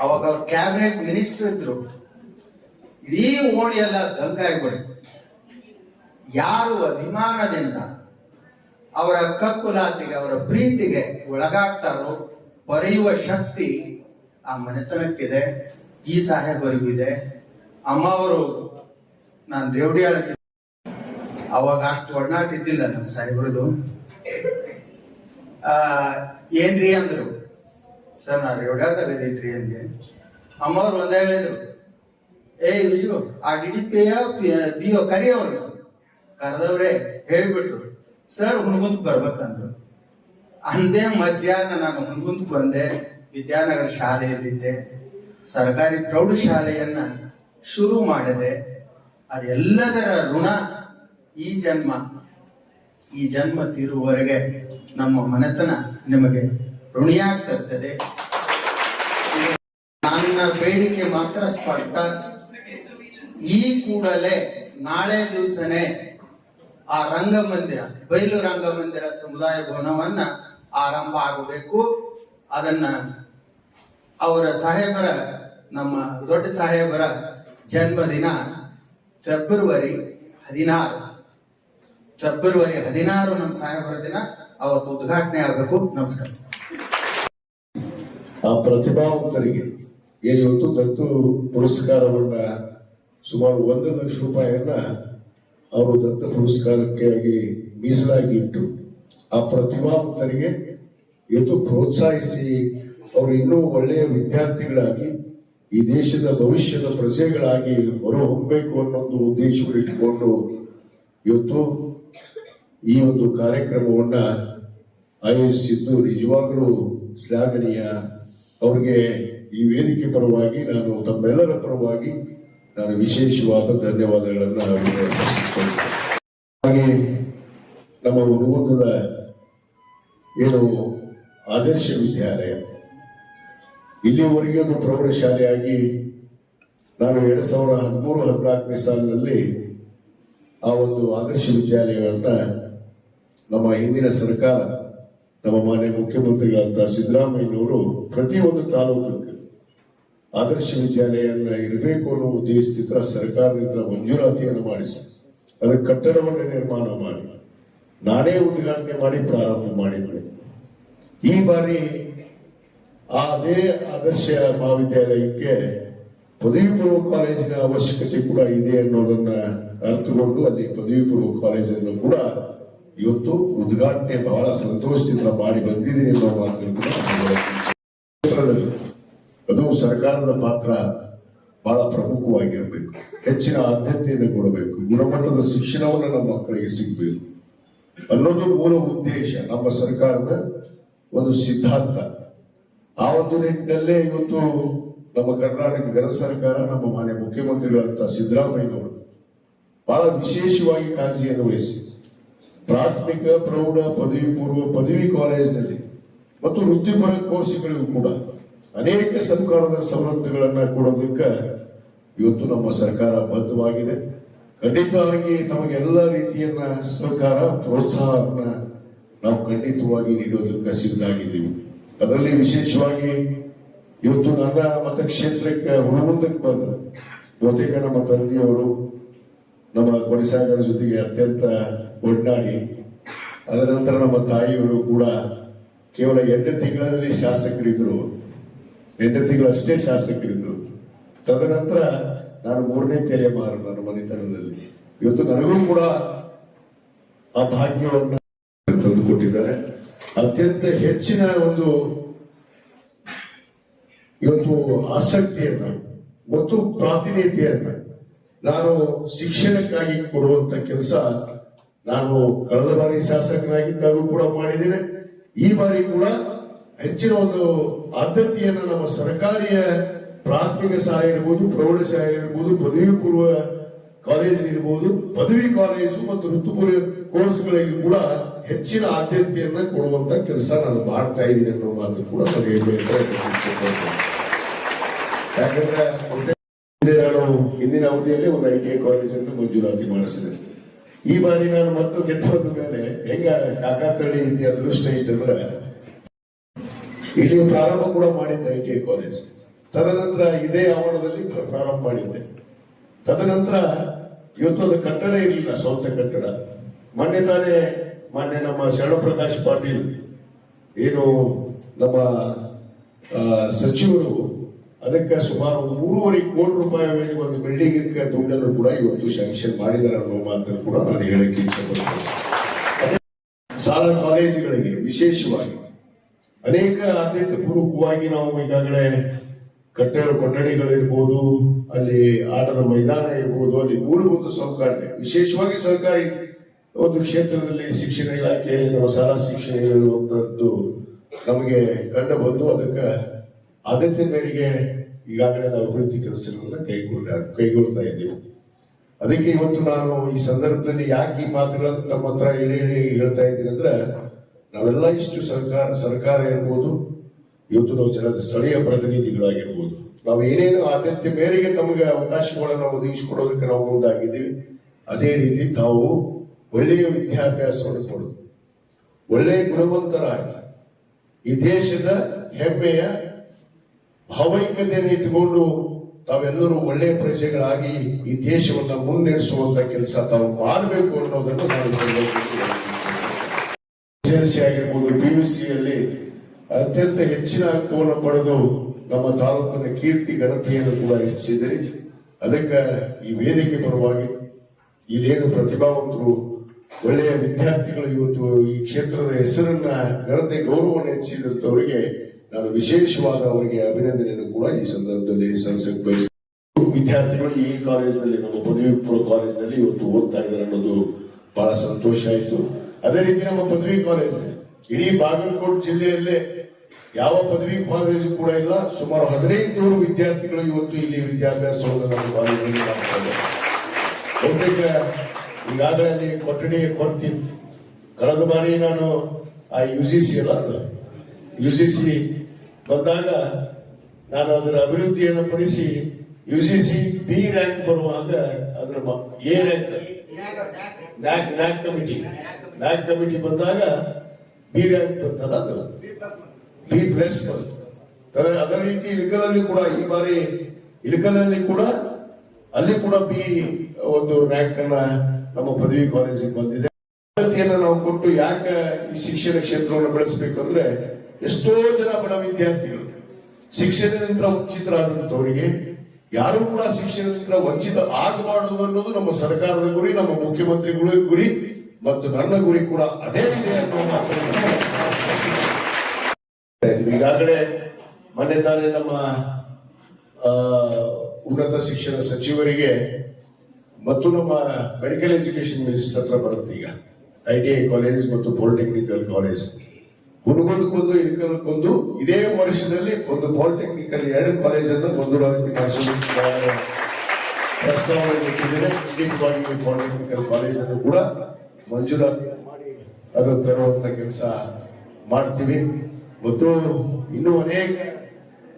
ಅವಾಗ ಅವ್ರ ಕ್ಯಾಬಿನೆಟ್ ಮಿನಿಸ್ಟರ್ ಇದ್ರು. ಇಡೀ ಓಣಿ ಎಲ್ಲ ದಂಗ ಆಗ್ಬಿಡ್ತು. ಯಾರು ಅಭಿಮಾನದಿಂದ ಅವರ ಕಕ್ಕುಲಾತಿಗೆ, ಅವರ ಪ್ರೀತಿಗೆ ಒಳಗಾಗ್ತಾರೋ, ಬರೆಯುವ ಶಕ್ತಿ ಆ ಮನೆತನಕ್ಕಿದೆ, ಈ ಸಾಹೇಬರಿಗೂ ಇದೆ. ಅಮ್ಮ ಅವರು ನಾನು ರೇವಡಿ ಆಡ್ತಿದ್ದೆ ಅವಾಗ ಅಷ್ಟು ಒಡನಾಟ ಇದ್ದಿಲ್ಲ ನಮ್ಮ ಸಾಹೇಬ್ರದು. ಏನ್ರಿ ಅಂದ್ರು. ಸರ್ ನಾ ರೇವಡ್ಯಾದಾಗ ಇದೀನ್ರಿ ಅಂದೆ. ಅಮ್ಮವ್ರು ಒಂದೇ ಹೇಳಿದ್ರು. ಏ ವಿಜು ಆ D D P B O ಕರಿ ಅವ್ರಿಗೆ ಕರೆದವ್ರೆ, ಹೇಳಿಬಿಟ್ರು. ಸರ್ ಹುಣಗುಂದ್ ಬರ್ಬೇಕಂದ್ರು. ಅಂದೇ ಮಧ್ಯಾಹ್ನ ನಾನು ಹುಣಗುಂದ್ ಬಂದೆ, ವಿದ್ಯಾನಗರ ಶಾಲೆಯಲ್ಲಿದ್ದೆ. ಸರ್ಕಾರಿ ಪ್ರೌಢಶಾಲೆಯನ್ನ ಶುರು ಮಾಡಿದೆ. ಅದೆಲ್ಲದರ ಋಣ ಈ ಜನ್ಮ ಈ ಜನ್ಮ ತೀರುವವರೆಗೆ ನಮ್ಮ ಮನೆತನ ನಿಮಗೆ ಋಣಿಯಾಗ್ತಿರ್ತದೆ ನನ್ನ ಬೇಡಿಕೆ ಮಾತ್ರ ಸ್ಪಷ್ಟ. ಈ ಕೂಡಲೇ ನಾಳೆ ದಿವಸನೇ ಆ ರಂಗಮಂದಿರ ಬಯಲು ರಂಗಮಂದಿರ ಸಮುದಾಯ ಭವನವನ್ನ ಆರಂಭ ಆಗಬೇಕು. ಅದನ್ನ ಅವರ ಸಾಹೇಬರ, ನಮ್ಮ ದೊಡ್ಡ ಸಾಹೇಬರ ಜನ್ಮದಿನ ಫೆಬ್ರವರಿ ಹದಿನಾರು. ಫೆಬ್ರವರಿ ಹದಿನಾರು ನಮ್ಮ ಸಾಹೇಬರ ದಿನ ಅವತ್ತು ಉದ್ಘಾಟನೆ ಆಗಬೇಕು. ನಮಸ್ಕಾರ. ಆ ಪ್ರತಿಭಾವಂತರಿಗೆ ಏನು ಇವತ್ತು ದತ್ತು ಪುರಸ್ಕಾರವನ್ನ ಸುಮಾರು ಒಂದು ಲಕ್ಷ ರೂಪಾಯಿಯನ್ನ ಅವರು ದತ್ತು ಪುರಸ್ಕಾರಕ್ಕಾಗಿ ಮೀಸಲಾಗಿ ಇಟ್ಟು ಆ ಪ್ರತಿಭಾವಂತರಿಗೆ ಇವತ್ತು ಪ್ರೋತ್ಸಾಹಿಸಿ ಅವರು ಇನ್ನೂ ಒಳ್ಳೆಯ ವಿದ್ಯಾರ್ಥಿಗಳಾಗಿ ಈ ದೇಶದ ಭವಿಷ್ಯದ ಪ್ರಜೆಗಳಾಗಿ ಹೊರಹೊಮ್ಮಬೇಕು ಅನ್ನೋ ಒಂದು ಉದ್ದೇಶವನ್ನು ಇಟ್ಟುಕೊಂಡು ಇವತ್ತು ಈ ಒಂದು ಕಾರ್ಯಕ್ರಮವನ್ನ ಆಯೋಜಿಸಿದ್ದು ನಿಜವಾಗಲೂ ಶ್ಲಾಘನೀಯ ಅವ್ರಿಗೆ ಈ ವೇದಿಕೆ ಪರವಾಗಿ ನಾನು ತಮ್ಮೆಲ್ಲರ ಪರವಾಗಿ ನಾನು ವಿಶೇಷವಾದ ಧನ್ಯವಾದಗಳನ್ನು. ಹಾಗೆ ನಮ್ಮ ಹುಡುಗದ ಏನು ಆದರ್ಶ ವಿದ್ಯಾಲಯ ಇಲ್ಲಿವರೆಗೆ ಒಂದು ಪ್ರೌಢಶಾಲೆಯಾಗಿ ನಾನು ಎರಡ್ ಸಾವಿರದ ಹದಿಮೂರು, ಹದಿನಾಲ್ಕನೇ ಸಾಲಿನಲ್ಲಿ ಆ ಒಂದು ಆದರ್ಶ ವಿದ್ಯಾಲಯಗಳನ್ನ ನಮ್ಮ ಹಿಂದಿನ ಸರ್ಕಾರ, ನಮ್ಮ ಮಾನ್ಯ ಮುಖ್ಯಮಂತ್ರಿಗಳಂತ ಸಿದ್ದರಾಮಯ್ಯನವರು ಪ್ರತಿಯೊಂದು ತಾಲೂಕಕ್ಕೆ ಆದರ್ಶ ವಿದ್ಯಾಲಯನ್ನ ಇರಬೇಕು ಅನ್ನೋ ಉದ್ದೇಶದಿಂದ ಸರ್ಕಾರದಿಂದ ಮಂಜೂರಾತಿಯನ್ನು ಮಾಡಿಸಿ. ಅದಕ್ಕೆ ಕಟ್ಟಡವನ್ನು ನಿರ್ಮಾಣ ಮಾಡಿ, ನಾನೇ ಉದ್ಘಾಟನೆ ಮಾಡಿ, ಪ್ರಾರಂಭ ಮಾಡಿದ್ದೆ. ಈ ಬಾರಿ ಅದೇ ಆದರ್ಶ ಮಹಾವಿದ್ಯಾಲಯಕ್ಕೆ ಪದವಿ ಪೂರ್ವ ಕಾಲೇಜಿನ ಅವಶ್ಯಕತೆ ಕೂಡ ಇದೆ ಅನ್ನೋದನ್ನ ಅರ್ಥಗೊಂಡು ಅಲ್ಲಿ ಪದವಿ ಪೂರ್ವ ಕಾಲೇಜನ್ನು ಕೂಡ ಇವತ್ತು ಉದ್ಘಾಟನೆ ಬಹಳ ಸಂತೋಷದಿಂದ ಮಾಡಿ ಬಂದಿದ್ದೀನಿ ಅನ್ನೋ ಕ್ಷೇತ್ರದಲ್ಲಿ ಅದು ಸರ್ಕಾರದ ಪಾತ್ರ ಬಹಳ ಪ್ರಮುಖವಾಗಿರಬೇಕು. ಹೆಚ್ಚಿನ ಆದ್ಯತೆಯನ್ನು ಕೊಡಬೇಕು. ಗುಣಮಟ್ಟದ ಶಿಕ್ಷಣವನ್ನು ನಮ್ಮ ಮಕ್ಕಳಿಗೆ ಸಿಗಬೇಕು ಅನ್ನೋದು ಮೂಲ ಉದ್ದೇಶ. ನಮ್ಮ ಸರ್ಕಾರದ ಒಂದು ಸಿದ್ಧಾಂತ. ಆ ಒಂದು ನಿಟ್ಟಿನಲ್ಲೇ ಇವತ್ತು ನಮ್ಮ ಕರ್ನಾಟಕ ಗಣ ಸರ್ಕಾರ, ನಮ್ಮ ಮಾನ್ಯ ಮುಖ್ಯಮಂತ್ರಿಗಳಂತ ಸಿದ್ದರಾಮಯ್ಯನವರು ಬಹಳ ವಿಶೇಷವಾಗಿ ಕಾಳಜಿಯನ್ನು ವಹಿಸಿ ಪ್ರಾಥಮಿಕ, ಪ್ರೌಢ, ಪದವಿ ಪೂರ್ವ, ಪದವಿ ಕಾಲೇಜಿನಲ್ಲಿ ಮತ್ತು ವೃತ್ತಿಪರ ಕೋರ್ಸ್ಗಳಿಗೂ ಕೂಡ ಅನೇಕ ಸರ್ಕಾರದ ಸವಲತ್ತುಗಳನ್ನ ಕೊಡೋದಕ್ಕೆ ಇವತ್ತು ನಮ್ಮ ಸರ್ಕಾರ ಬದ್ಧವಾಗಿದೆ. ಖಂಡಿತವಾಗಿ ತಮಗೆಲ್ಲ ರೀತಿಯನ್ನ ಸರ್ಕಾರ ಪ್ರೋತ್ಸಾಹವನ್ನ ನಾವು ಖಂಡಿತವಾಗಿ ನೀಡೋದಕ್ಕೆ ಸಿದ್ಧಾಗಿದ್ದೀವಿ ಅದರಲ್ಲಿ ವಿಶೇಷವಾಗಿ ಇವತ್ತು ನನ್ನ ಮತಕ್ಷೇತ್ರಕ್ಕೆ ಹುಡುಗುಂದಕ್ಕೆ ಬಂದರು. ಬಹುತೇಕ ನಮ್ಮ ತಂದೆಯವರು ನಮ್ಮ ಕೊಡಿಸಾಗರ ಜೊತೆಗೆ ಅತ್ಯಂತ ಒಡನಾಡಿ. ಅದರ ನಂತರ ನಮ್ಮ ತಾಯಿಯವರು ಕೂಡ ಕೇವಲ ಎಂಟು ತಿಂಗಳಲ್ಲಿ ಶಾಸಕರಿದ್ರು. ಎಂಟು ತಿಂಗಳಷ್ಟೇ ಶಾಸಕರಿದ್ರು. ತದನಂತರ ನಾನು ಮೂರನೇ ತಲೆಮಾರು ನನ್ನ ಮನೆತನದಲ್ಲಿ. ಇವತ್ತು ನನಗೂ ಕೂಡ ಆ ಭಾಗ್ಯವನ್ನು ಅತ್ಯಂತ ಹೆಚ್ಚಿನ ಒಂದು ಇವತ್ತು ಆಸಕ್ತಿಯನ್ನ ಮತ್ತು ಪ್ರಾತಿನಿಧ್ಯನ್ನ ನಾನು ಶಿಕ್ಷಣಕ್ಕಾಗಿ ಕೊಡುವಂತ ಕೆಲಸ ನಾನು ಕಳೆದ ಬಾರಿ ಶಾಸಕನಾಗಿದ್ದಾಗೂ ಕೂಡ ಮಾಡಿದ್ದೇನೆ. ಈ ಬಾರಿ ಕೂಡ ಹೆಚ್ಚಿನ ಒಂದು ಆದ್ಯತೆಯನ್ನು ನಮ್ಮ ಸರ್ಕಾರಿಯ ಪ್ರಾಥಮಿಕ ಶಾಲೆ ಇರ್ಬೋದು ಪ್ರೌಢಶಾಲೆ ಇರ್ಬೋದು, ಪದವಿ ಪೂರ್ವ ಕಾಲೇಜ್ ಇರ್ಬೋದು, ಪದವಿ ಕಾಲೇಜು ಮತ್ತು ಋತುಪೂರ್ವ ಕೋರ್ಸ್ಗಳಿಗೆ ಕೂಡ ಹೆಚ್ಚಿನ ಆದ್ಯತೆಯನ್ನ ಕೊಡುವಂತ ಕೆಲಸ ನಾನು ಮಾಡ್ತಾ ಇದ್ದೀನಿ ಅನ್ನೋ ಮಾತು ಕೂಡ ನಾನು ಹೇಳಬೇಕು ಯಾಕಂದ್ರೆ ನಾನು ಹಿಂದಿನ ಅವಧಿಯಲ್ಲಿ ಒಂದು ಐ ಟಿ ಐ ಕಾಲೇಜನ್ನು ಮಂಜೂರಾತಿ ಮಾಡಿಸಿದೆ. ಈ ಬಾರಿ ನಾನು ಮತ್ತು ಗೆದ್ದ ಮೇಲೆ ಹೆಂಗ ಕಾಕಾತಳ್ಳಿ ಇದೆ ಅದೃಷ್ಟ ಇತ್ತಂದ್ರೆ ಇಲ್ಲಿ ಪ್ರಾರಂಭ ಕೂಡ ಮಾಡಿದ್ದೆ ಐ ಟಿ ಐ ಕಾಲೇಜ್ ತದನಂತರ ಇದೇ ಆವರಣದಲ್ಲಿ ಪ್ರಾರಂಭ ಮಾಡಿದ್ದೆ. ತದನಂತರ ಇವತ್ತು ಅದು ಕಟ್ಟಡ ಇರಲಿಲ್ಲ, ಸ್ವಂತ ಕಟ್ಟಡ. ಮೊನ್ನೆ ತಾನೇ ಮೊನ್ನೆ ನಮ್ಮ ಶರಣಪ್ರಕಾಶ್ ಪಾಟೀಲ್, ಏನು ನಮ್ಮ ಸಚಿವರು ಅದಕ್ಕೆ ಸುಮಾರು ಮೂರುವರೆ ಕೋಟಿ ರೂಪಾಯಿ ಒಂದು ಬಿಲ್ಡಿಂಗ್ ದುಡ್ಡನ್ನು ಕೂಡ ಇವತ್ತು ಶಾಂಕ್ಷನ್ ಮಾಡಿದ್ದಾರೆ ಅನ್ನೋ ಮಾತನ್ನು ಕೂಡ ನಾನು ಹೇಳಕ್ಕೆ ಇಷ್ಟಪಡ್ತೇನೆ. ಶಾಲಾ ಕಾಲೇಜುಗಳಿಗೆ ವಿಶೇಷವಾಗಿ ಅನೇಕ ಆದ್ಯತೆ ಪೂರ್ವಕವಾಗಿ ನಾವು ಈಗಾಗಲೇ ಕಟ್ಟಡ ಕೊಠಡಿಗಳಿರ್ಬೋದು, ಅಲ್ಲಿ ಆಟದ ಮೈದಾನ ಇರ್ಬೋದು, ಅಲ್ಲಿ ಮೂಲಭೂತ ಸೌಕರ್ಯ, ವಿಶೇಷವಾಗಿ ಸರ್ಕಾರಿ ಒಂದು ಕ್ಷೇತ್ರದಲ್ಲಿ ಶಿಕ್ಷಣ ಇಲಾಖೆ ನಾವು ಶಾಲಾ ಶಿಕ್ಷಣ ಇರುವಂತದ್ದು ನಮಗೆ ಕಂಡು ಬಂದು ಅದಕ್ಕೆ ಆದ್ಯತೆ ಮೇರೆಗೆ ಈಗಾಗಲೇ ನಾವು ಅಭಿವೃದ್ಧಿ ಕೆಲಸಗಳನ್ನ ಕೈಗೊಂಡ ಕೈಗೊಳ್ತಾ ಇದ್ದೀವಿ. ಅದಕ್ಕೆ ಇವತ್ತು ನಾನು ಈ ಸಂದರ್ಭದಲ್ಲಿ ಯಾಕೆ ಈ ಮಾತುಗಳನ್ನು ತಮ್ಮ ಹತ್ರ ಹೇಳಿ ಹೇಳಿ ಹೇಳ್ತಾ ಇದ್ದೀನಿ ಅಂದ್ರೆ, ನಾವೆಲ್ಲ ಇಷ್ಟು ಸರ್ಕಾರ ಸರ್ಕಾರ ಇರ್ಬೋದು ಇವತ್ತು ನಾವು ಜನದ ಸ್ಥಳೀಯ ಪ್ರತಿನಿಧಿಗಳಾಗಿರ್ಬೋದು. ನಾವು ಏನೇನು ಆದ್ಯತೆ ಮೇರೆಗೆ ತಮಗೆ ಅವಕಾಶಗಳನ್ನು ಒದಗಿಸಿಕೊಡೋದಕ್ಕೆ ನಾವು ಮುಂದಾಗಿದ್ದೀವಿ. ಅದೇ ರೀತಿ ತಾವು ಒಳ್ಳೆಯ ವಿದ್ಯಾಭ್ಯಾಸವನ್ನು ಕೊಡು ಒಳ್ಳೆಯ ಗುಣವಂತರಾಗಿ ಈ ದೇಶದ ಹೆಮ್ಮೆಯ ಭಾವೈಕ್ಯತೆಯನ್ನು ಇಟ್ಟುಕೊಂಡು ತಾವೆಲ್ಲರೂ ಒಳ್ಳೆಯ ಪ್ರಜೆಗಳಾಗಿ ಈ ದೇಶವನ್ನು ಮುನ್ನಡೆಸುವಂತ ಕೆಲಸ ತಾವು ಮಾಡಬೇಕು ಅನ್ನೋದನ್ನು ನಾನು ಪಿ ಯು ಸಿಯಲ್ಲಿ ಅತ್ಯಂತ ಹೆಚ್ಚಿನ ಅಂಕವನ್ನು ಪಡೆದು ನಮ್ಮ ತಾಲೂಕಿನ ಕೀರ್ತಿ, ಘನತೆಯನ್ನು ಕೂಡ ಹೆಚ್ಚಿಸಿದೆ. ಅದಕ್ಕೆ ಈ ವೇದಿಕೆ ಪರವಾಗಿ ಇಲ್ಲೇನು ಪ್ರತಿಭಾವಂತರು ಒಳ್ಳೆಯ ವಿದ್ಯಾರ್ಥಿಗಳು ಇವತ್ತು ಈ ಕ್ಷೇತ್ರದ ಹೆಸರನ್ನ ಘನತೆ ಗೌರವವನ್ನು ಹೆಚ್ಚಿದಂತವರಿಗೆ ನಾನು ವಿಶೇಷವಾದ ಅವರಿಗೆ ಅಭಿನಂದನೆಯನ್ನು ಕೂಡ ಈ ಸಂದರ್ಭದಲ್ಲಿ ಸಲ್ಲಿಸಕ್ಕೆ ಬಯಸ್ತೇನೆ. ವಿದ್ಯಾರ್ಥಿಗಳು ಈ ಕಾಲೇಜಿನಲ್ಲಿ, ನಮ್ಮ ಪದವಿ ಪೂರ್ವ ಕಾಲೇಜಿನಲ್ಲಿ ಇವತ್ತು ಓದ್ತಾ ಇದ್ದಾರೆ ಅನ್ನೋದು ಬಹಳ ಸಂತೋಷ ಆಯಿತು. ಅದೇ ರೀತಿ ನಮ್ಮ ಪದವಿ ಕಾಲೇಜ್, ಇಡೀ ಬಾಗಲಕೋಟೆ ಜಿಲ್ಲೆಯಲ್ಲೇ ಯಾವ ಪದವಿ ಕಾಲೇಜು ಕೂಡ ಇಲ್ಲ. ಸುಮಾರು ಹದಿನೈದು ನೂರು ವಿದ್ಯಾರ್ಥಿಗಳು ಇವತ್ತು ಇಲ್ಲಿ ವಿದ್ಯಾಭ್ಯಾಸವನ್ನು ನಮ್ಮ ಕಾಲೇಜಿನಲ್ಲಿ ಬಹುತೇಕ ಈಗಾಗಲೇ ಅಲ್ಲಿ ಕೊಠಡಿ ಕೊರ್ತಿತ್ತು ಕಳೆದ ಬಾರಿ ನಾನು ಆ ಯು ಜಿ ಸಿ ಅಲ್ಲ ಯು ಜಿ ಸಿ ಬಂದಾಗ ನಾನು ಅದರ ಅಭಿವೃದ್ಧಿಯನ್ನು ಪಡಿಸಿ U G C B rank ಬರುವಾಗ ಅದರ A rank NAAC NAAC committee NAAC committee ಬಂದಾಗ ಬಿ ರ್ಯಾಂಕ್ ಬಂತಲ್ಲ ಅದು. ಬಿ ಪ್ಲಸ್ ಬಂತು ಅದೇ ರೀತಿ ಇಳಕಲಲ್ಲಿ ಕೂಡ ಈ ಬಾರಿ ಇಳಕಲಲ್ಲಿ ಕೂಡ, ಅಲ್ಲಿ ಕೂಡ ಬಿ ಒಂದು ರ್ಯಾಂಕ್ ಅನ್ನ ನಮ್ಮ ಪದವಿ ಕಾಲೇಜಿಗೆ ಬಂದಿದೆ. ನಾವು ಕೊಟ್ಟು ಯಾಕೆ ಈ ಶಿಕ್ಷಣ ಕ್ಷೇತ್ರವನ್ನು ಬೆಳೆಸಬೇಕು ಅಂದ್ರೆ ಎಷ್ಟೋ ಜನ ಬಡ ವಿದ್ಯಾರ್ಥಿಗಳು ಶಿಕ್ಷಣದಿಂದ ವಂಚಿತರಾದಂತವರಿಗೆ ಯಾರು ಕೂಡ ಶಿಕ್ಷಣದಿಂದ ವಂಚಿತ ಆಗಬಾರದು ಅನ್ನೋದು ನಮ್ಮ ಸರ್ಕಾರದ ಗುರಿ, ನಮ್ಮ ಮುಖ್ಯಮಂತ್ರಿಗಳ ಗುರಿ ಮತ್ತು ನನ್ನ ಗುರಿ ಕೂಡ ಅದೇ ಇದೆ ಅನ್ನೋ ಈಗಾಗಲೇ ಮೊನ್ನೆ ತಾನೇ ನಮ್ಮ ಉನ್ನತ ಶಿಕ್ಷಣ ಸಚಿವರಿಗೆ ಮತ್ತು ನಮ್ಮ ಮೆಡಿಕಲ್ ಎಜುಕೇಶನ್ ಮಿನಿಸ್ಟರ್ ಹತ್ರ ಬರುತ್ತೆ ಈಗ. ಐ ಟಿ ಐ ಕಾಲೇಜ್ ಮತ್ತು ಪಾಲಿಟೆಕ್ನಿಕಲ್ ಕಾಲೇಜ್ ಹುಡುಗೊಂದಕ್ಕೊಂದು ಇದಕ್ಕೊಂದು ಇದೇ ವರ್ಷದಲ್ಲಿ ಒಂದು ಪಾಲಿಟೆಕ್ನಿಕಲ್ ಎರಡು ಕಾಲೇಜನ್ನು ಮಾಡಿಸೋದಕ್ಕೆ ಪ್ರಸ್ತಾವನೆ ಪಾಲಿಟೆಕ್ನಿಕಲ್ ಖಂಡಿತವಾಗಿ ಪಾಲಿಟೆಕ್ನಿಕಲ್ ಕಾಲೇಜನ್ನು ಕೂಡ ಮಂಜೂರಾತಿ ಮಾಡಿ ಅದು ತರುವಂತ ಕೆಲಸ ಮಾಡ್ತೀವಿ. ಮತ್ತು ಇನ್ನೂ ಅನೇಕ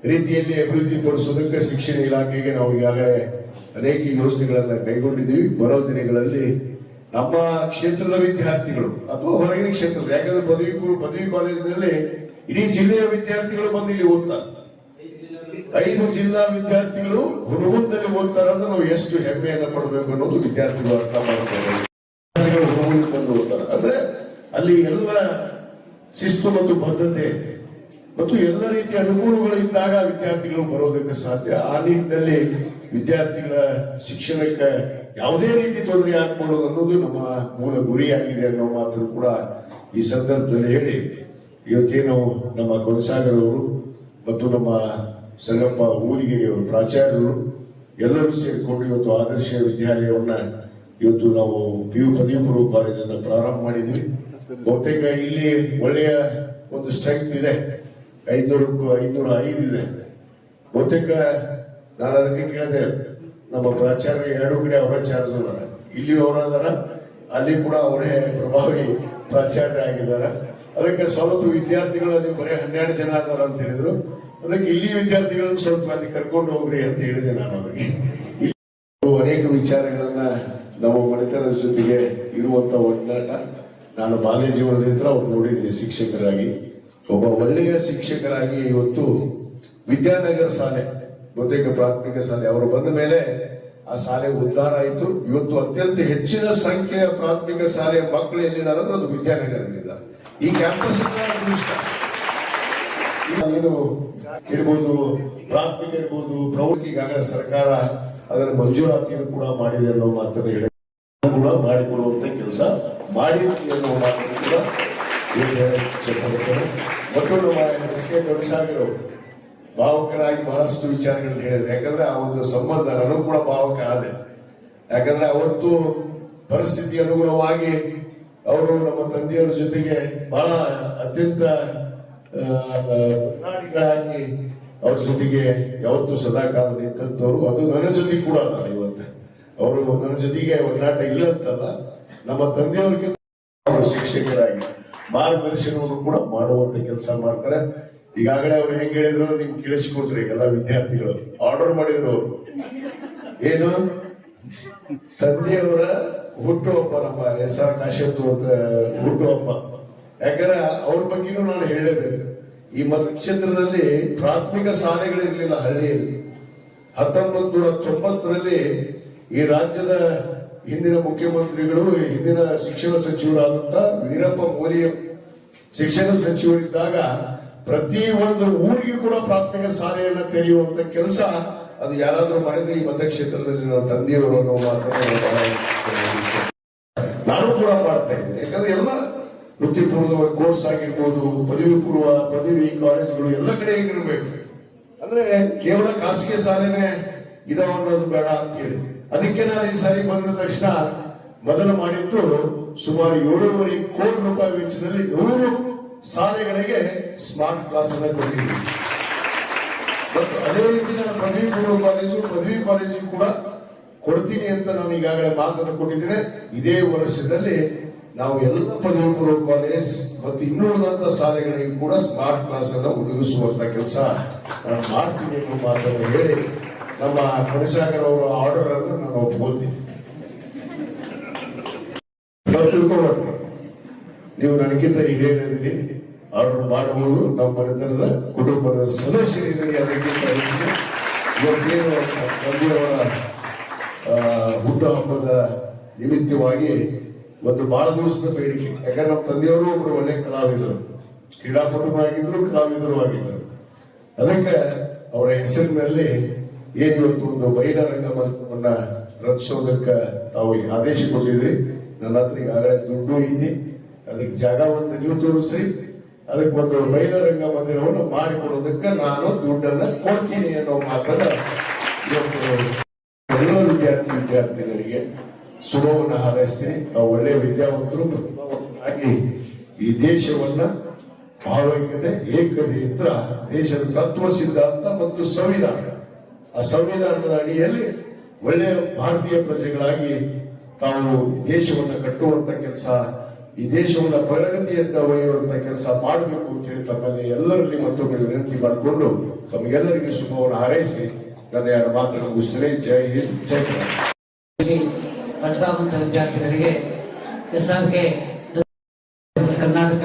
ರೀತಿಯಲ್ಲಿ ಅಭಿವೃದ್ಧಿ ಪಡಿಸೋದಕ್ಕೆ ಶಿಕ್ಷಣ ಇಲಾಖೆಗೆ ನಾವು ಈಗಾಗಲೇ ಅನೇಕ ಯೋಜನೆಗಳನ್ನ ಕೈಗೊಂಡಿದ್ದೀವಿ. ಬರೋ ದಿನಗಳಲ್ಲಿ ನಮ್ಮ ಕ್ಷೇತ್ರದ ವಿದ್ಯಾರ್ಥಿಗಳು ಅಥವಾ ಹೊರಗಿನ ಕ್ಷೇತ್ರದ, ಯಾಕಂದ್ರೆ ಪದವಿ ಪೂರ್ವ, ಪದವಿ ಕಾಲೇಜಿನಲ್ಲಿ ಇಡೀ ಜಿಲ್ಲೆಯ ವಿದ್ಯಾರ್ಥಿಗಳು ಬಂದು ಇಲ್ಲಿ ಓದ್ತಾರೆ. ಐದು ಜಿಲ್ಲಾ ವಿದ್ಯಾರ್ಥಿಗಳು ಹುಡುಗದಲ್ಲಿ ಓದ್ತಾರೆ ಅಂದ್ರೆ ನಾವು ಎಷ್ಟು ಹೆಮ್ಮೆಯನ್ನ ಪಡಬೇಕು ಅನ್ನೋದು ವಿದ್ಯಾರ್ಥಿಗಳು ಅರ್ಥ ಮಾಡ್ತಾರೆ ಬಂದು ಓದ್ತಾರೆ. ಅಂದ್ರೆ ಅಲ್ಲಿ ಎಲ್ಲ ಶಿಸ್ತು ಮತ್ತು ಬದ್ಧತೆ ಮತ್ತು ಎಲ್ಲ ರೀತಿಯ ಅನುಕೂಲಗಳು ಇದ್ದಾಗ ವಿದ್ಯಾರ್ಥಿಗಳು ಬರೋದಕ್ಕೆ ಸಾಧ್ಯ. ಆ ನಿಟ್ಟಿನಲ್ಲಿ ವಿದ್ಯಾರ್ಥಿಗಳ ಶಿಕ್ಷಣಕ್ಕೆ ಯಾವುದೇ ರೀತಿ ತೊಂದರೆ ಆಗ್ಬಾರ್ದು ಅನ್ನೋದು ನಮ್ಮ ಮೂಲ ಗುರಿಯಾಗಿದೆ ಅನ್ನೋ ಮಾತ್ರ ಕೂಡ ಈ ಸಂದರ್ಭದಲ್ಲಿ ಹೇಳಿ ಇವತ್ತೇನು ನಮ್ಮ ಕೊನಸಾಗರ್ ಅವರು ಮತ್ತು ನಮ್ಮ ಸಂಗಪ್ಪ ಊರಿಗೆ ಪ್ರಾಚಾರ್ಯರು ಎಲ್ಲರೂ ಸೇರಿಕೊಂಡು ಇವತ್ತು ಆದರ್ಶ ವಿದ್ಯಾಲಯವನ್ನ ಇವತ್ತು ನಾವು ಪಿ ಯು ಪದವಿ ಪೂರ್ವ ಕಾಲೇಜನ್ನು ಪ್ರಾರಂಭ ಮಾಡಿದ್ವಿ ಬಹುತೇಕ ಇಲ್ಲಿ ಒಳ್ಳೆಯ ಒಂದು ಸ್ಟ್ರೆಂತ್ ಇದೆ. ಐನೂರಕ್ಕೂ ಐನೂರ ಐದು ಇದೆ. ಬಹುತೇಕ ನಾನು ಅದಕ್ಕೆ ಕೇಳಿದೆ, ನಮ್ಮ ಪ್ರಾಚಾರ್ಯ ಎರಡು ಕಡೆ ಅವರ ಚಾರ್ಜ್ ಅದಾರ ಇಲ್ಲಿ ಅವರದಾರ ಅಲ್ಲಿ ಕೂಡ ಅವರೇ ಪ್ರಭಾವಿ ಪ್ರಾಚಾರ್ಯ ಆಗಿದ್ದಾರೆ. ಅದಕ್ಕೆ ಸ್ವಲ್ಪ ವಿದ್ಯಾರ್ಥಿಗಳು ಅಲ್ಲಿ ಬರೀ ಹನ್ನೆರಡು ಜನ ಅದಾರ ಅಂತ ಹೇಳಿದ್ರು. ಅದಕ್ಕೆ ಇಲ್ಲಿ ವಿದ್ಯಾರ್ಥಿಗಳನ್ನು ಸ್ವಲ್ಪ ಅಲ್ಲಿ ಕರ್ಕೊಂಡು ಹೋಗ್ರಿ ಅಂತ ಹೇಳಿದೆ ನಾನು ಅವರಿಗೆ. ಅನೇಕ ವಿಚಾರಗಳನ್ನ ನಮ್ಮ ಮಡಿತರ ಜೊತೆಗೆ ಇರುವಂತ ಒಡನಾಟ ನಾನು ಬಾಲ್ಯ ಜೀವನದಿಂದ ಅವ್ರು ನೋಡಿದ್ದೀನಿ ಶಿಕ್ಷಕರಾಗಿ. ಒಬ್ಬ ಒಳ್ಳೆಯ ಶಿಕ್ಷಕರಾಗಿ ಇವತ್ತು ವಿದ್ಯಾನಗರ ಶಾಲೆ ಬಹುತೇಕ ಪ್ರಾಥಮಿಕ ಶಾಲೆ, ಅವರು ಬಂದ ಮೇಲೆ ಆ ಶಾಲೆ ಉದ್ಧಾರ ಆಯಿತು. ಇವತ್ತು ಅತ್ಯಂತ ಹೆಚ್ಚಿನ ಸಂಖ್ಯೆಯ ಪ್ರಾಥಮಿಕ ಶಾಲೆಯ ಮಕ್ಕಳು ಎಲ್ಲಿದ್ದಾರೆ ಅದು ವಿದ್ಯಾನಗರಲ್ಲಿದ್ದಾರೆ ಈ ಕ್ಯಾಂಪಸ್ ಏನು ಇರ್ಬೋದು, ಪ್ರಾಥಮಿಕ ಇರ್ಬೋದು ಪ್ರೌಢ ಈಗಾಗಲೇ ಸರ್ಕಾರ ಅದರ ಮಂಜೂರಾತಿಯನ್ನು ಕೂಡ ಮಾಡಿದೆ ಅನ್ನೋ ಮಾತನ್ನು ಹೇಳಿ ಕೂಡ ಮಾಡಿಕೊಡುವಂತ ಕೆಲಸ ಮಾಡಿ ಅನ್ನೋ ಮಾತನ್ನು ಕೂಡ ಮತ್ತೊಂದು ಎಸ್ ಭಾವಕರಾಗಿ ಬಹಳಷ್ಟು ವಿಚಾರಗಳನ್ನು ಹೇಳಿದ್ರು. ಯಾಕಂದ್ರೆ ಆ ಒಂದು ಸಂಬಂಧ ನನಗೂ ಕೂಡ ಭಾವಕ ಆದೆ. ಯಾಕಂದ್ರೆ ಅವತ್ತು ಪರಿಸ್ಥಿತಿ ಅನುಗುಣವಾಗಿ ಅವರು ನಮ್ಮ ತಂದೆಯವರ ಜೊತೆಗೆ ಬಹಳ ಅತ್ಯಂತ ಆ, ಹೊರನಾಡಿಗಳಾಗಿ ಅವ್ರ ಜೊತೆಗೆ ಯಾವತ್ತೂ ಸದಾಕಾಲ ನಿಂತಂತವ್ರು. ಅದು ನನ್ನ ಜೊತೆ ಕೂಡ ಅದಾರ ಇವತ್ತು. ಅವರು ನನ್ನ ಜೊತೆಗೆ ಒಡನಾಟ ಇಲ್ಲ ಅಂತಲ್ಲ ನಮ್ಮ ತಂದೆಯವ್ರಿಗೆ ಶಿಕ್ಷಕರಾಗಿ ಮಾರ್ಗದರ್ಶನವನ್ನು ಕೂಡ ಮಾಡುವಂತ ಕೆಲಸ ಮಾಡ್ತಾರೆ. ಈಗಾಗಲೇ ಅವ್ರು ಹೆಂಗ್ ಹೇಳಿದ್ರು? ನಿಮ್ ಕೇಳಿಸಿಕೊಟ್ರಿ ಎಲ್ಲ ವಿದ್ಯಾರ್ಥಿಗಳು. ಆರ್ಡರ್ ಮಾಡಿದ್ರು ಏನು? ತಂದೆಯವರ ಹುಟ್ಟುಹಬ್ಬ ನಮ್ಮ ಎಸ್ ಆರ್ ಕಾಶ್ಯಪ್ ಹುಟ್ಟುಹಬ್ಬ. ಯಾಕಂದ್ರೆ ಅವ್ರ ಬಗ್ಗೆನೂ ನಾನು ಹೇಳಲೇಬೇಕು ಈ ಕ್ಷೇತ್ರದಲ್ಲಿ ಪ್ರಾಥಮಿಕ ಶಾಲೆಗಳಿರಲಿಲ್ಲ ಹಳ್ಳಿಯಲ್ಲಿ. ಹತ್ತೊಂಬತ್ತು ನೂರ ತೊಂಬತ್ತರಲ್ಲಿ ಈ ರಾಜ್ಯದ ಹಿಂದಿನ ಮುಖ್ಯಮಂತ್ರಿಗಳು ಹಿಂದಿನ ಶಿಕ್ಷಣ ಸಚಿವರಾದಂತ ವೀರಪ್ಪ ಮೋರಿಯ. ಶಿಕ್ಷಣ ಸಚಿವರಿದ್ದಾಗ ಪ್ರತಿ ಒಂದು ಊರಿಗೂ ಕೂಡ ಪ್ರಾಥಮಿಕ ಶಾಲೆಯನ್ನ ತೆರೆಯುವಂತ ಕೆಲಸ ಅದು ಯಾರಾದ್ರೂ ಮಾಡಿದ್ರೆ ಈ ಮತಕ್ಷೇತ್ರದಲ್ಲಿ ನಾವು ಬಹಳ ನಾನು ಕೂಡ ಮಾಡ್ತಾ ಇದ್ದೇನೆ. ಯಾಕಂದ್ರೆ ಎಲ್ಲ ವೃತ್ತಿಪೂರ್ವ ಕೋರ್ಸ್ ಆಗಿರ್ಬೋದು, ಪದವಿ ಪೂರ್ವ, ಪದವಿ ಕಾಲೇಜುಗಳು ಎಲ್ಲ ಕಡೆ ಇರಬೇಕು ಅಂದ್ರೆ ಕೇವಲ ಖಾಸಗಿ ಶಾಲೆನೇ ಇದಾವ ಅನ್ನೋದು ಬೇಡ ಅಂತ ಹೇಳಿ. ಅದಕ್ಕೆ ನಾನು ಈ ಸಾರಿ ಬಂದ ತಕ್ಷಣ ಮೊದಲು ಮಾಡಿದ್ದು ಸುಮಾರು ಏಳೂವರೆ ಕೋಟಿ ರೂಪಾಯಿ ವೆಚ್ಚದಲ್ಲಿ ನೂರು ಶಾಲೆಗಳಿಗೆ ಸ್ಮಾರ್ಟ್ ಕ್ಲಾಸ್ ಅನ್ನ ಕೊಟ್ಟಿದ್ದೀವಿ. ಮತ್ತು ಅದೇ ರೀತಿ ನಾನು ಪದವಿ ಪೂರ್ವ ಕಾಲೇಜು, ಪದವಿ ಕಾಲೇಜಿಗೆ ಕೂಡ ಕೊಡ್ತೀನಿ ಅಂತ ನಾನು ಈಗಾಗಲೇ ಮಾತನ್ನು ಕೊಟ್ಟಿದ್ದೇನೆ. ಇದೇ ವರ್ಷದಲ್ಲಿ ನಾವು ಎಲ್ಲ ಪದವಿ ಪೂರ್ವ ಕಾಲೇಜ್ ಮತ್ತು ಇನ್ನೂ ಉಳಿದಂತ ಶಾಲೆಗಳಿಗೆ ಕೂಡ ಸ್ಮಾರ್ಟ್ ಕ್ಲಾಸ್ ಅನ್ನು ಒದಗಿಸುವಂತ ಕೆಲಸ ನಾನು ಮಾಡ್ತೀನಿ ಎಂಬ ಮಾತನ್ನು ಹೇಳಿ ನಮ್ಮ ಕನಸಾಗರ್ ಅವರ ಆರ್ಡರ್ ಅನ್ನು ನಾನು ಒಪ್ಕೊಳ್ತೀನಿ. ನಾವು ನನಗಿಂತ ಹಿರಿಯರಲ್ಲಿ ಅವರು ಮಾಡಬಹುದು ನಮ್ಮ ಮನೆತನದ ಕುಟುಂಬದ ಸದಸ್ಯರಿದ್ದಾರೆ ಅದಕ್ಕಿಂತ ಇವತ್ತೇನು ತಂದೆಯವರ ಹುಟ್ಟುಹಬ್ಬದ ನಿಮಿತ್ತವಾಗಿ ಒಂದು ಬಹಳ ದಿವಸದ ಬೇಡಿಕೆ. ಯಾಕಂದ್ರೆ ನಮ್ಮ ತಂದೆಯವರು ಒಬ್ಬರು ಒಳ್ಳೆ ಕಲಾವಿದರು. ಕುಟುಂಬ ಆಗಿದ್ರು, ಕಲಾವಿದರು ಆಗಿದ್ರು. ಅದಕ್ಕೆ ಅವರ ಹೆಸರಿನಲ್ಲಿ ಏನು ಇವತ್ತು ಒಂದು ಬಹಿರಂಗ ಮಂದಿರವನ್ನ ರಚಿಸೋದಕ್ಕೆ ತಾವು ಆದೇಶ ಕೊಟ್ಟಿದ್ರಿ. ನನ್ನ ಹತ್ರ ಈಗಾಗಲೇ ದುಡ್ಡು ಐತಿ. ಅದಕ್ಕೆ ಜಾಗವನ್ನು ನೀವು ತೋರಿಸ್ರಿ. ಅದಕ್ಕೆ ಒಂದು ಬೈಲರಂಗ ಮಂದಿರವನ್ನು ಮಾಡಿಕೊಡೋದಕ್ಕೆ ನಾನು ದುಡ್ಡನ್ನ ಕೊಡ್ತೀನಿ ಅನ್ನೋ ಮಾತನ್ನ ಎಲ್ಲ ವಿದ್ಯಾರ್ಥಿ ವಿದ್ಯಾರ್ಥಿಗಳಿಗೆ ಶುಭವನ್ನು ಹಾರೈಸ್ತೀನಿ. ನಾವು ಒಳ್ಳೆಯ ವಿದ್ಯಾವಂತರು ಆಗಿ ಈ ದೇಶವನ್ನ ಭಾವೈಕ್ಯತೆ ಏಕತೆಯಿಂದ ದೇಶದ ತತ್ವ ಸಿದ್ಧಾಂತ ಮತ್ತು ಸಂವಿಧಾನ. ಆ ಸಂವಿಧಾನದ ಅಡಿಯಲ್ಲಿ ಒಳ್ಳೆಯ ಭಾರತೀಯ ಪ್ರಜೆಗಳಾಗಿ ತಾವು ದೇಶವನ್ನು ಕಟ್ಟುವಂತ ಕೆಲಸ ಈ ದೇಶವನ್ನ ಪ್ರಗತಿಯತ್ತ ಒಯ್ಯುವಂತ ಕೆಲಸ ಮಾಡಬೇಕು ಅಂತ ಹೇಳಿ ತಮ್ಮಲ್ಲಿ ಎಲ್ಲರಲ್ಲಿ ಮತ್ತೊಮ್ಮೆ ವಿನಂತಿ ಮಾಡಿಕೊಂಡು ತಮಗೆಲ್ಲರಿಗೂ ಶುಭವನ್ನು ಹಾರೈಸಿ ನನ್ನ ಎರಡು ಮಾತನ್ನು ಮುಗಿಸ್ತೇನೆ. ಜೈ ಹಿಂದ್, ಜೈ ಪ್ರತಿಭಾವಂತ ವಿದ್ಯಾರ್ಥಿಗಳಿಗೆ S R K Karnataka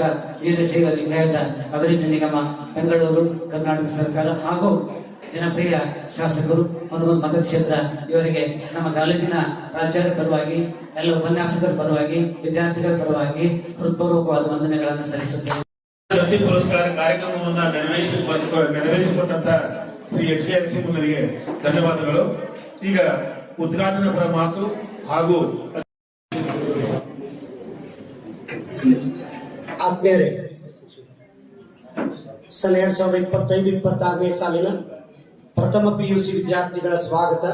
Lingayat ಅಭಿವೃದ್ಧಿ ನಿಗಮ, ಬೆಂಗಳೂರು, ಕರ್ನಾಟಕ ಸರ್ಕಾರ ಹಾಗೂ ಜನಪ್ರಿಯ ಶಾಸಕರು ಮತಕ್ಷೇತ್ರ ಇವರಿಗೆ ನಮ್ಮ ಕಾಲೇಜಿನ ಪ್ರಾಚಾರ್ಯ ಪರವಾಗಿ ಎಲ್ಲ ಉಪನ್ಯಾಸಕರ ಪರವಾಗಿ ವಿದ್ಯಾರ್ಥಿಗಳ ಪರವಾಗಿ ಹೃತ್ಪೂರ್ವಕವಾದ ವಂದನೆಗಳನ್ನು ಸಲ್ಲಿಸುತ್ತೇನೆ ಪ್ರತಿ ಪುರಸ್ಕಾರ ಕಾರ್ಯಕ್ರಮವನ್ನು ನೆರವೇರಿಸಿ ನೆರವೇರಿಸಿಕೊಟ್ಟಂತ ಶ್ರೀ ಎಚ್ ಡಿ ನರಸಿಂಹನಿಗೆ ಧನ್ಯವಾದಗಳು. ಈಗ ಉದ್ಘಾಟನಾ ಪರ ಮಾತು ಹಾಗೂ ಆತ್ಮೀಯರೇ ಸಲ ಎರಡ್ ಸಾವಿರದ ಇಪ್ಪತ್ತೈದು ಇಪ್ಪತ್ತಾರನೇ ಸಾಲಿನ ಪ್ರಥಮ ಪಿಯುಸಿ ವಿದ್ಯಾರ್ಥಿಗಳ ಸ್ವಾಗತ.